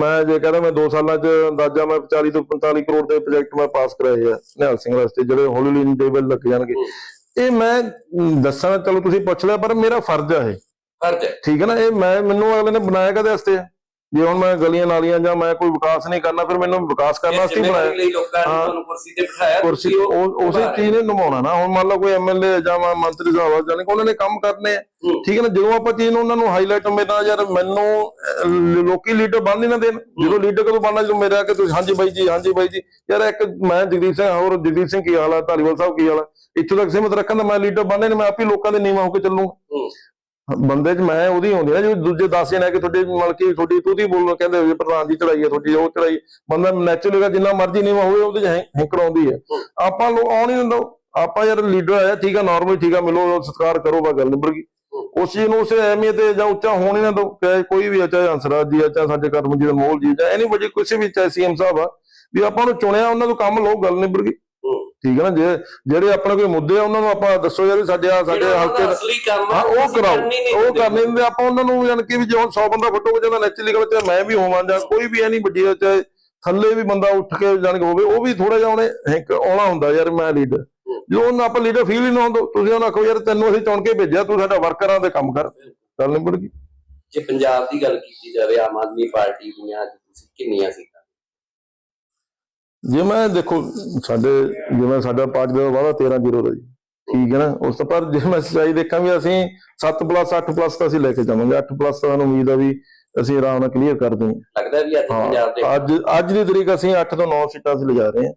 ਮੈਂ ਜੇ ਕਹਿੰਦਾ ਮੈਂ 2 ਸਾਲਾਂ ਚ ਅੰਦਾਜ਼ਾ ਮੈਂ 40 ਤੋਂ 45 ਕਰੋੜ ਦੇ ਪ੍ਰੋਜੈਕਟ ਮੈਂ ਪਾਸ ਕਰਾਏ ਆ ਨਿਹਾਲ ਸਿੰਘ ਵਾਸਤੇ ਜਿਹੜੇ ਹੌਲੀ ਹੌਲੀ ਟੇਬਲ ਲੱਗ ਜਾਣਗੇ। ਇਹ ਮੈਂ ਦੱਸਣਾ ਚਲੋ ਤੁਸੀਂ ਪੁੱਛ ਲਿਆ ਪਰ ਮੇਰਾ ਫਰਜ਼ ਆ ਇਹ। ਫਰਜ਼ ਹੈ। ਠੀਕ ਹੈ ਨਾ ਇਹ ਮੈਂ ਮੈਨੂੰ ਅਗਲੇ ਨੇ ਬਣਾਇਆ ਕਦੇ ਵਾਸਤੇ? ਆ? ਜੇ ਹੁਣ ਮੈਂ ਗਲੀਆਂ ਨਾਲੀਆਂ ਜਾਂ ਮੈਂ ਕੋਈ ਵਿਕਾਸ ਨਹੀਂ ਕਰਨਾ ਫਿਰ ਮੈਨੂੰ ਵਿਕਾਸ ਕਰਨ ਵਾਸਤੇ ਹੀ ਬਣਾਇਆ। ਤੁਹਾਨੂੰ ਕੁਰਸੀ ਤੇ ਬਿਠਾਇਆ ਕੁਰਸੀ ਉਸੇ ਚੀਜ਼ ਨੇ ਨਿਭਾਉਣਾ ਨਾ। ਹੁਣ ਮੰਨ ਲਓ ਕੋਈ ਐਮਐਲਏ ਜਾਂ ਮੰਤਰੀ ਸਾਹਿਬ ਆ ਜਾਣੇ ਕਿ ਉਹਨਾਂ ਨੇ ਕੰਮ ਕਰਨੇ। ਠੀਕ ਹੈ ਨਾ ਜਦੋਂ ਆਪਾਂ ਚੀਜ਼ ਨੂੰ ਉਹਨਾਂ ਨੂੰ ਹਾਈਲਾਈਟ ਮੇਰਾ ਯਾਰ ਮੈਨੂੰ ਲੋਕੀ ਲੀਡਰ ਬਣ ਨਹੀਂ ਨਾ ਦੇਣ। ਜਦੋਂ ਲੀਡਰ ਕਦੋਂ ਬਣਨਾ ਜਦੋਂ ਮੇਰੇ ਆ ਕੇ ਤੁਸੀਂ ਹਾਂਜੀ ਬਾਈ ਜੀ ਹਾਂਜੀ ਬਾਈ ਜੀ। ਯਾਰ ਇੱਕ ਮੈਂ ਜਗਦੀਪ ਸਿੰਘ ਹੋਰ ਜਗਦੀਪ ਸਿੰਘ ਕੀ ਹਾਲ ਆ? ਧਾਲੀਵਾਲ ਸਾਹਿਬ ਕੀ ਹਾਲ ਆ? ਇੱਥੋਂ ਤੱਕ ਸੀਮਤ ਰੱਖਣ ਦਾ ਮੈਂ ਲੀਡਰ ਬਣਨੇ ਨੇ ਮੈਂ ਆਪੇ ਲੋਕਾਂ ਦੇ ਨੀਵਾਂ ਹੋ ਕੇ ਚੱਲੂਗਾ ਹੂੰ। ਬੰਦੇ 'ਚ ਮੈਂ ਉਹਦੀ ਹੁੰਦੀ ਆ ਜੋ ਦੂਜੇ 10 ਜਣੇ ਕੇ ਤੁਹਾਡੇ ਮਲਕੀ ਤੁਹਾਡੀ ਤੂਤੀ ਬੋਲੋ ਕਹਿੰਦੇ ਹੋਏ ਪ੍ਰਧਾਨ ਦੀ ਚੜਾਈ ਹੈ ਤੁਹਾਡੀ ਉਹ ਚੜਾਈ ਬੰਦਾ ਨੈਚੁਰਲੀ ਦਾ ਜਿੰਨਾ ਮਰਜ਼ੀ ਨਹੀਂ ਹੋਵੇ ਉਹਦੇ 'ਚ ਹੈਂ- ਹੈਂਕੜ ਆਉਂਦੀ ਹੈ ਹੂੰ। ਆਪਾਂ ਲੋ ਆਉਣ ਹੀ ਦਿੰਦਾ ਆਪਾਂ ਯਾਰ ਲੀਡਰ ਆਇਆ ਠੀਕ ਆ ਨਾਰਮਲ ਠੀਕ ਆ ਮਿਲੋ ਸਤਿਕਾਰ ਕਰੋ ਬਾ ਗੱਲ ਨਿਬੜ ਗਈ ਹੂੰ। ਉਸ ਚੀਜ਼ ਨੂੰ ਉਸੇ ਅਹਿਮੀਅਤ ਜਾਂ ਉੱਚਾ ਹੋਣ ਹੀ ਨਾ ਦੋ ਚਾਹੇ ਕੋਈ ਵੀ ਆ ਚਾਹੇ ਹੰਸਰਾਜ ਜੀ ਆ ਚਾਹੇ ਸਾਡੇ ਕਰਮਜੀਤ ਮੋਹਲ ਜੀ ਜਾਂ ਐਨੀ ਵਜੇ ਕਿਸੇ ਵੀ ਚਾਹੇ ਸੀਐਮ ਸਾਹਿਬ ਆ ਵੀ ਆਪਾਂ ਨੂੰ ਚੁਣਿਆ ਉਹਨਾਂ ਤੋਂ ਕੰਮ ਲਓ ਗੱਲ ਨਿਬੜ ਗਈ ਹੂੰ। ਠੀਕ ਹੈ ਨਾ ਜੇ ਜਿਹੜੇ ਆਪਣੇ ਕੋਈ ਮੁੱਦੇ ਆ ਉਹਨਾਂ ਨੂੰ ਆਪਾਂ ਦੱਸੋ ਯਾਰ ਸਾਡੇ ਆ ਸਾਡੇ ਹਲਕੇ ਅਸਲੀ ਕੰਮ ਆ, ਹਾਂ ਉਹ ਕਰਾਓ। ਉਹ। ਕਰਨੇ ਦਿੰਦੇ ਆਪਾਂ ਉਹਨਾਂ ਨੂੰ ਜਾਣ ਕੇ ਵੀ ਜੇ ਹੁਣ 100 ਬੰਦਾ ਫੋਟੋ ਜਾਂਦਾ ਨੈਚੁਰਲੀ ਗੱਲ ਚਾਹੇ ਮੈਂ ਵੀ ਹੋਵਾਂ ਜਾਂ ਕੋਈ ਵੀ ਐ ਨਹੀਂ ਵੱਡੀ ਚਾਹੇ ਥੱਲੇ ਵੀ ਬੰਦਾ ਉੱਠ ਕੇ ਜਾਣ ਕੇ ਹੋਵੇ ਉਹ ਵੀ ਥੋੜਾ ਜਿਹਾ ਉਹਨੇ ਹੈਂਕ ਆਉਣਾ ਹੁੰਦਾ ਯਾਰ ਮੈਂ ਲੀਡਰ ਜੋ ਉਹਨਾਂ ਆਪਾਂ ਲੀਡਰ ਫੀਲ ਹੀ ਨਾ ਹੁੰਦਾ ਤੁਸੀਂ ਉਹਨਾਂ ਆਖੋ ਯਾਰ ਤੈਨੂੰ ਅਸੀਂ ਚੁਣ ਕੇ ਭੇਜਿਆ ਤੂੰ ਸਾਡਾ ਵਰਕਰਾਂ ਦੇ ਕੰਮ ਕਰ। ਗੱਲ ਨਿਬੜ ਗਈ। ਜੇ ਪੰਜਾਬ ਦੀ ਗੱਲ ਕੀਤੀ ਜਾਵੇ ਆਮ ਆਦਮੀ ਪਾਰਟੀ ਦੀਆਂ ਤੁਸੀਂ ਕਿੰਨੀਆਂ ਸੀਟਾਂ ਜੇ ਮੈਂ ਦੇਖੋ ਸਾਡੇ ਜਿਵੇਂ ਸਾਡਾ ਪਾਰਟੀ ਦਾ ਵਾਦਾ 13 ਜ਼ੀਰੋ ਦਾ ਜੀ ਠੀਕ ਹੈ ਨਾ? ਉਸ ਤੋਂ ਪਰ ਜੇ ਮੈਂ ਸੱਚਾਈ ਦੇਖਾਂ ਵੀ ਅਸੀਂ 7 ਪਲੱਸ 8 ਪਲੱਸ ਤਾਂ ਅਸੀਂ ਲੈ ਕੇ ਜਾਵਾਂਗੇ। 8 ਪਲੱਸ ਤਾਂ ਸਾਨੂੰ ਉਮੀਦ ਆ ਵੀ ਅਸੀਂ ਆਰਾਮ ਨਾਲ ਕਲੀਅਰ ਕਰ ਦੇਵਾਂਗੇ ਲੱਗਦਾ ਵੀ ਅੱਜ ਪੰਜਾਬ ਦੇ ਅੱਜ ਅੱਜ ਦੀ ਤਰੀਕ ਅਸੀਂ 8 ਤੋਂ 9 ਸੀਟਾਂ ਅਸੀਂ ਲਿਜਾ ਰਹੇ ਹਾਂ।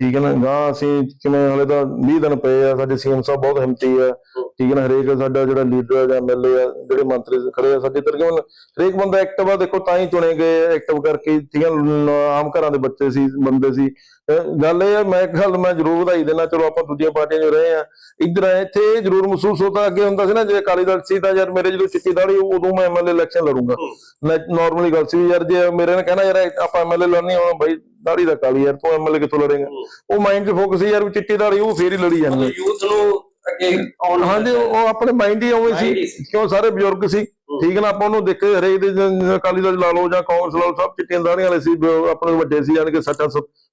ਠੀਕ ਹੈ ਨਾ ਗਾਂ ਅਸੀਂ ਕਿਵੇਂ ਹਲੇ ਤਾਂ 20 ਦਿਨ ਪਏ ਆ ਸਾਡੇ ਸੀਐਮ ਸਾਹਿਬ ਬਹੁਤ ਹਿੰਮਤੀ ਆ। ਠੀਕ ਹੈ ਨਾ ਹਰੇਕ ਸਾਡਾ ਜਿਹੜਾ ਲੀਡਰ ਹੈ ਜਾਂ ਐਮਐਲਏ ਆ ਜਿਹੜੇ ਮੰਤਰੀ ਖੜੇ ਆ ਸਾਡੇ ਤਕਰੀਬਨ ਹਰੇਕ ਬੰਦਾ ਐਕਟਿਵ ਆ ਦੇਖੋ ਤਾਂ ਹੀ ਚੁਣੇ ਗਏ ਐਕਟਿਵ ਕਰਕੇ ਠੀਕ ਹੈ ਆਮ ਘਰਾਂ ਦੇ ਬੱਚੇ ਸੀ ਬੰਦੇ ਸੀ। ਗੱਲ ਇਹ ਮੈਂ ਇੱਕ ਗੱਲ ਮੈਂ ਜ਼ਰੂਰ ਵਧਾਈ ਦੇਣਾ ਚਲੋ ਆਪਾਂ ਦੂਜੀਆਂ ਪਾਰਟੀਆਂ 'ਚ ਰਹੇ ਆ। ਇੱਧਰ ਆਏ, ਇੱਥੇ ਜ਼ਰੂਰ ਮਹਿਸੂਸ ਹੁੰਦਾ ਅੱਗੇ ਹੁੰਦਾ ਸੀ ਨਾ ਜੇ ਅਕਾਲੀ ਦਲ ਸੀ ਤਾਂ ਯਾਰ ਮੇਰੇ ਜਦੋਂ ਚਿੱਟੀ ਦਾੜੀ ਉਦੋਂ ਮੈਂ ਐਮਐਲਏ ਇਲੈਕਸ਼ਨ ਲੜੂੰਗਾ। ਨਾਰਮਲੀ ਗੱਲ ਸੀ ਯਾਰ ਜੇ ਮੇਰੇ ਨੇ ਕਹਿਣਾ ਯਾਰ ਆਪਾਂ ਐਮਐਲਏ ਲੜਨੀ ਆਉਣਾ ਬਾਈ ਦਾੜੀ ਦਾ ਕਾਲੀ ਯਾਰ ਤੂੰ ਐਮਐਲਏ ਕਿੱਥੋਂ ਲੜੇਗਾ? ਉਹ ਮਾਈਂਡ 'ਚ ਫੋਕਸ ਸੀ ਯਾਰ ਵੀ ਚਿੱਟੀ ਦਾੜੀ ਉਹ ਫੇਰ ਹੀ ਲੜੀ ਜਾਣਗੇ। ਯੂਥ ਨੂੰ ਅੱਗੇ ਆਉਣ ਹਾਂਜੀ ਉਹ ਆਪਣੇ ਮਾਈਂਡ ਹੀ ਉਵੇਂ ਸੀ। ਕਿਉਂ ਸਾਰੇ ਬਜ਼ੁਰਗ ਸੀ? ਠੀਕ ਨਾ ਆਪਾਂ ਉਹਨੂੰ ਦੇਖੇ ਹਰੇਕ ਦੇ ਅਕਾਲੀ ਦਲ ਲਾ ਲਓ ਜਾਂ ਕਾਂਗਰਸ ਲਾ ਲਓ ਸਭ ਚਿੱਟੀਆਂ ਦਾੜੀਆਂ ਵਾਲੇ ਸੀ ਆਪਣੇ ਵੱਡੇ ਸੀ ਯਾਨੀ ਕਿ ਸੱਚਾ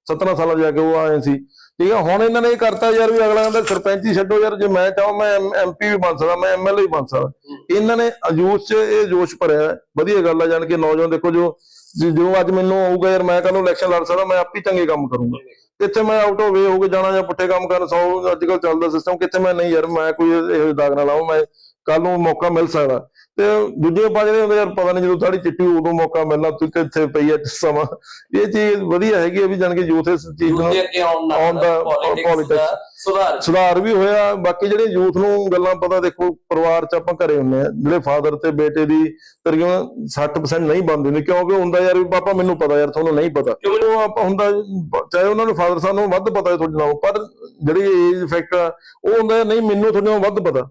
17 ਸਾਲਾਂ ਜਾ ਕੇ ਉਹ ਆਏ ਸੀ। ਠੀਕ ਹੈ ਹੁਣ ਇਹਨਾਂ ਨੇ ਇਹ ਕਰਤਾ ਯਾਰ ਵੀ ਅਗਲਾ ਕਹਿੰਦਾ ਸਰਪੰਚੀ ਛੱਡੋ ਯਾਰ ਜੇ ਮੈਂ ਚਾਹਾਂ ਮੈਂ ਐਮਪੀ ਵੀ ਬਣ ਸਕਦਾ ਮੈਂ ਐਮਐਲਏ ਵੀ ਬਣ ਸਕਦਾ। ਇਹਨਾਂ ਨੇ ਅਯੂਥ 'ਚ ਇਹ ਜੋਸ਼ ਭਰਿਆ। ਵਧੀਆ ਗੱਲ ਆ ਜਾਣ ਕੇ ਨੌਜਵਾਨ ਦੇਖੋ ਜੋ ਜੋ ਅੱਜ ਮੈਨੂੰ ਆਊਗਾ ਯਾਰ ਮੈਂ ਕੱਲ ਨੂੰ ਇਲੈਕਸ਼ਨ ਲੜ ਸਕਦਾ, ਮੈਂ ਆਪ ਹੀ ਚੰਗੇ ਕੰਮ ਕਰੂੰਗਾ। ਕਿੱਥੇ ਮੈਂ ਆਊਟ ਆਫ ਵੇ ਹੋ ਕੇ ਜਾਣਾ ਜਾਂ ਪੁੱਠੇ ਕੰਮ ਕਰਨ, ਸੌ ਅੱਜ ਕੱਲ ਚੱਲਦਾ ਸਿਸਟਮ ਕਿੱਥੇ ਮੈਂ ਨਹੀਂ ਯਾਰ, ਮੈਂ ਕੋਈ ਇਹੋ ਦਾਗ ਨਾ ਲਾਵਾਂ, ਮੈਂ ਕੱਲ ਨੂੰ ਮੌਕਾ ਮਿਲ ਸਕਦਾ। ਤੇ ਦੂਜੇ ਪਾ ਜਿਹੜੇ ਹੁੰਦੇ ਯਾਰ ਪਤਾ ਨਹੀਂ ਜਦੋਂ ਸਾਡੀ ਚਿੱਟੀ ਉਦੋਂ ਮੌਕਾ ਮਿਲਣਾ ਤੂੰ ਕਿੱਥੇ ਪਈ ਐ ਸਮਾਂ। ਇਹ ਚੀਜ਼ ਵਧੀਆ ਹੈਗੀ ਵੀ ਜਾਣ ਕੇ ਯੂਥ ਇਸ ਚੀਜ਼ ਯੂਥ ਨੂੰ ਦੇ ਅੱਗੇ ਆਉਣ ਨਾਲ ਦਾ ਪੋਲਿਟਿਕਸ ਸੁਧਾਰ। ਸੁਧਾਰ ਵੀ ਹੋਇਆ। ਬਾਕੀ ਜਿਹੜੇ ਯੂਥ ਨੂੰ ਗੱਲਾਂ ਪਤਾ ਦੇਖੋ ਪਰਿਵਾਰ ਚ ਆਪਾਂ ਘਰੇ ਹੁੰਨੇ ਆ। ਜਿਹੜੇ ਫਾਦਰ ਤੇ ਬੇਟੇ ਦੀ ਤਕਰੀਬਨ 60% ਨਹੀਂ ਬਣਦੀ ਨੇ ਕਿਉਂਕਿ ਹੁੰਦਾ ਯਾਰ ਵੀ ਪਾਪਾ ਮੈਨੂੰ ਪਤਾ ਯਾਰ ਤੁਹਾਨੂੰ ਨਹੀਂ ਪਤਾ। ਉਹ ਆਪਾਂ ਹੁੰਦਾ ਚਾਹੇ ਉਹਨਾਂ ਨੂੰ ਫਾਦਰ ਸਾਹਿਬ ਨੂੰ ਵੱਧ ਪਤਾ ਹੈ ਤੁਹਾਡੇ ਨਾਲੋਂ ਪਰ ਜਿਹੜੀ ਏਜ ਇਫੈਕਟ ਆ ਉਹ ਹੁੰਦਾ ਨਹੀਂ ਮੈਨੂੰ ਤੁਹਾਡੇ ਨਾਲੋਂ ਵੱਧ ਪਤਾ।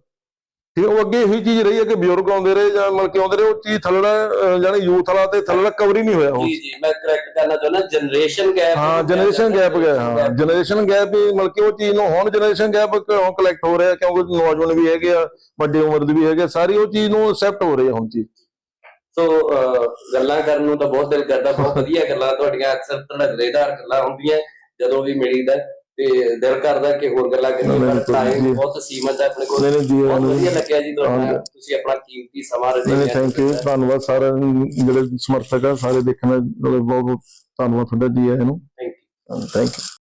ਠੀਕ ਹੈ ਉਹ ਅੱਗੇ ਇਹੀ ਚੀਜ਼ ਰਹੀ ਹੈ ਕਿ ਬਜ਼ੁਰਗ ਆਉਂਦੇ ਰਹੇ ਜਾਂ ਮਤਲਬ ਕਿ ਆਉਂਦੇ ਰਹੇ ਉਹ ਚੀਜ਼ ਥੱਲੜਾ ਜਾਣੀ ਯੂਥ ਵਾਲਾ ਤੇ ਥੱਲੜਾ ਕਵਰ ਹੀ ਨਹੀਂ ਹੋਇਆ ਉਹ ਜੀ ਜੀ ਮੈਂ ਕਰੈਕਟ ਕਰਨਾ ਚਾਹੁੰਦਾ ਜਨਰੇਸ਼ਨ ਗੈਪ ਹਾਂ ਜਨਰੇਸ਼ਨ ਗੈਪ ਗਿਆ ਹਾਂ। ਜਨਰੇਸ਼ਨ ਗੈਪ ਵੀ ਮਤਲਬ ਕਿ ਉਹ ਚੀਜ਼ ਨੂੰ ਹੁਣ ਜਨਰੇਸ਼ਨ ਗੈਪ ਕਿਉਂ ਕਲੈਕਟ ਹੋ ਰਿਹਾ ਕਿਉਂਕਿ ਨੌਜਵਾਨ ਵੀ ਹੈਗੇ ਆ ਵੱਡੀ ਉਮਰ ਦੇ ਵੀ ਹੈਗੇ ਸਾਰੀ ਉਹ ਚੀਜ਼ ਨੂੰ ਅਸੈਪਟ ਹੋ ਰਹੀ ਹੈ ਹੁਣ ਚੀਜ਼। ਸੋ ਗੱਲਾਂ ਕਰਨ ਨੂੰ ਤਾਂ ਬਹੁਤ ਦਿਲ ਕਰਦਾ ਬਹੁਤ ਵਧੀਆ ਗੱਲਾਂ ਤੁਹਾਡੀਆਂ ਅਕਸਰ ਧੜਕਦੇਦਾਰ ਗੱਲਾਂ ਹੁੰਦੀਆਂ ਜਦੋਂ ਵੀ ਮਿਲੀਦਾ। ਤੇ ਦਿਲ ਕਰਦਾ ਕਿ ਹੋਰ ਗੱਲਾਂ ਕਰੀਏ ਪਰ ਟਾਈਮ। ਬਹੁਤ ਸੀਮਤ ਹੈ ਆਪਣੇ ਕੋਲ। ਨਹੀਂ ਨਹੀਂ ਜੀ ਬਹੁਤ ਨਹੀਂ ਵਧੀਆ ਲੱਗਿਆ ਜੀ ਤੁਹਾਡਾ। ਤੁਸੀਂ ਆਪਣਾ ਕੀਮਤੀ ਸਮਾਂ ਨਹੀਂ ਰਜਿਆ ਥੈਂਕ ਯੂ ਧੰਨਵਾਦ ਸਾਰਿਆਂ ਨੂੰ ਜਿਹੜੇ ਸਮਰਥਕ ਆ ਸਾਰੇ ਦੇਖਣ ਵਾਲੇ ਬਹੁਤ ਬਹੁਤ ਧੰਨਵਾਦ ਤੁਹਾਡਾ ਜੀ ਆਇਆਂ ਨੂੰ। Thank you thank you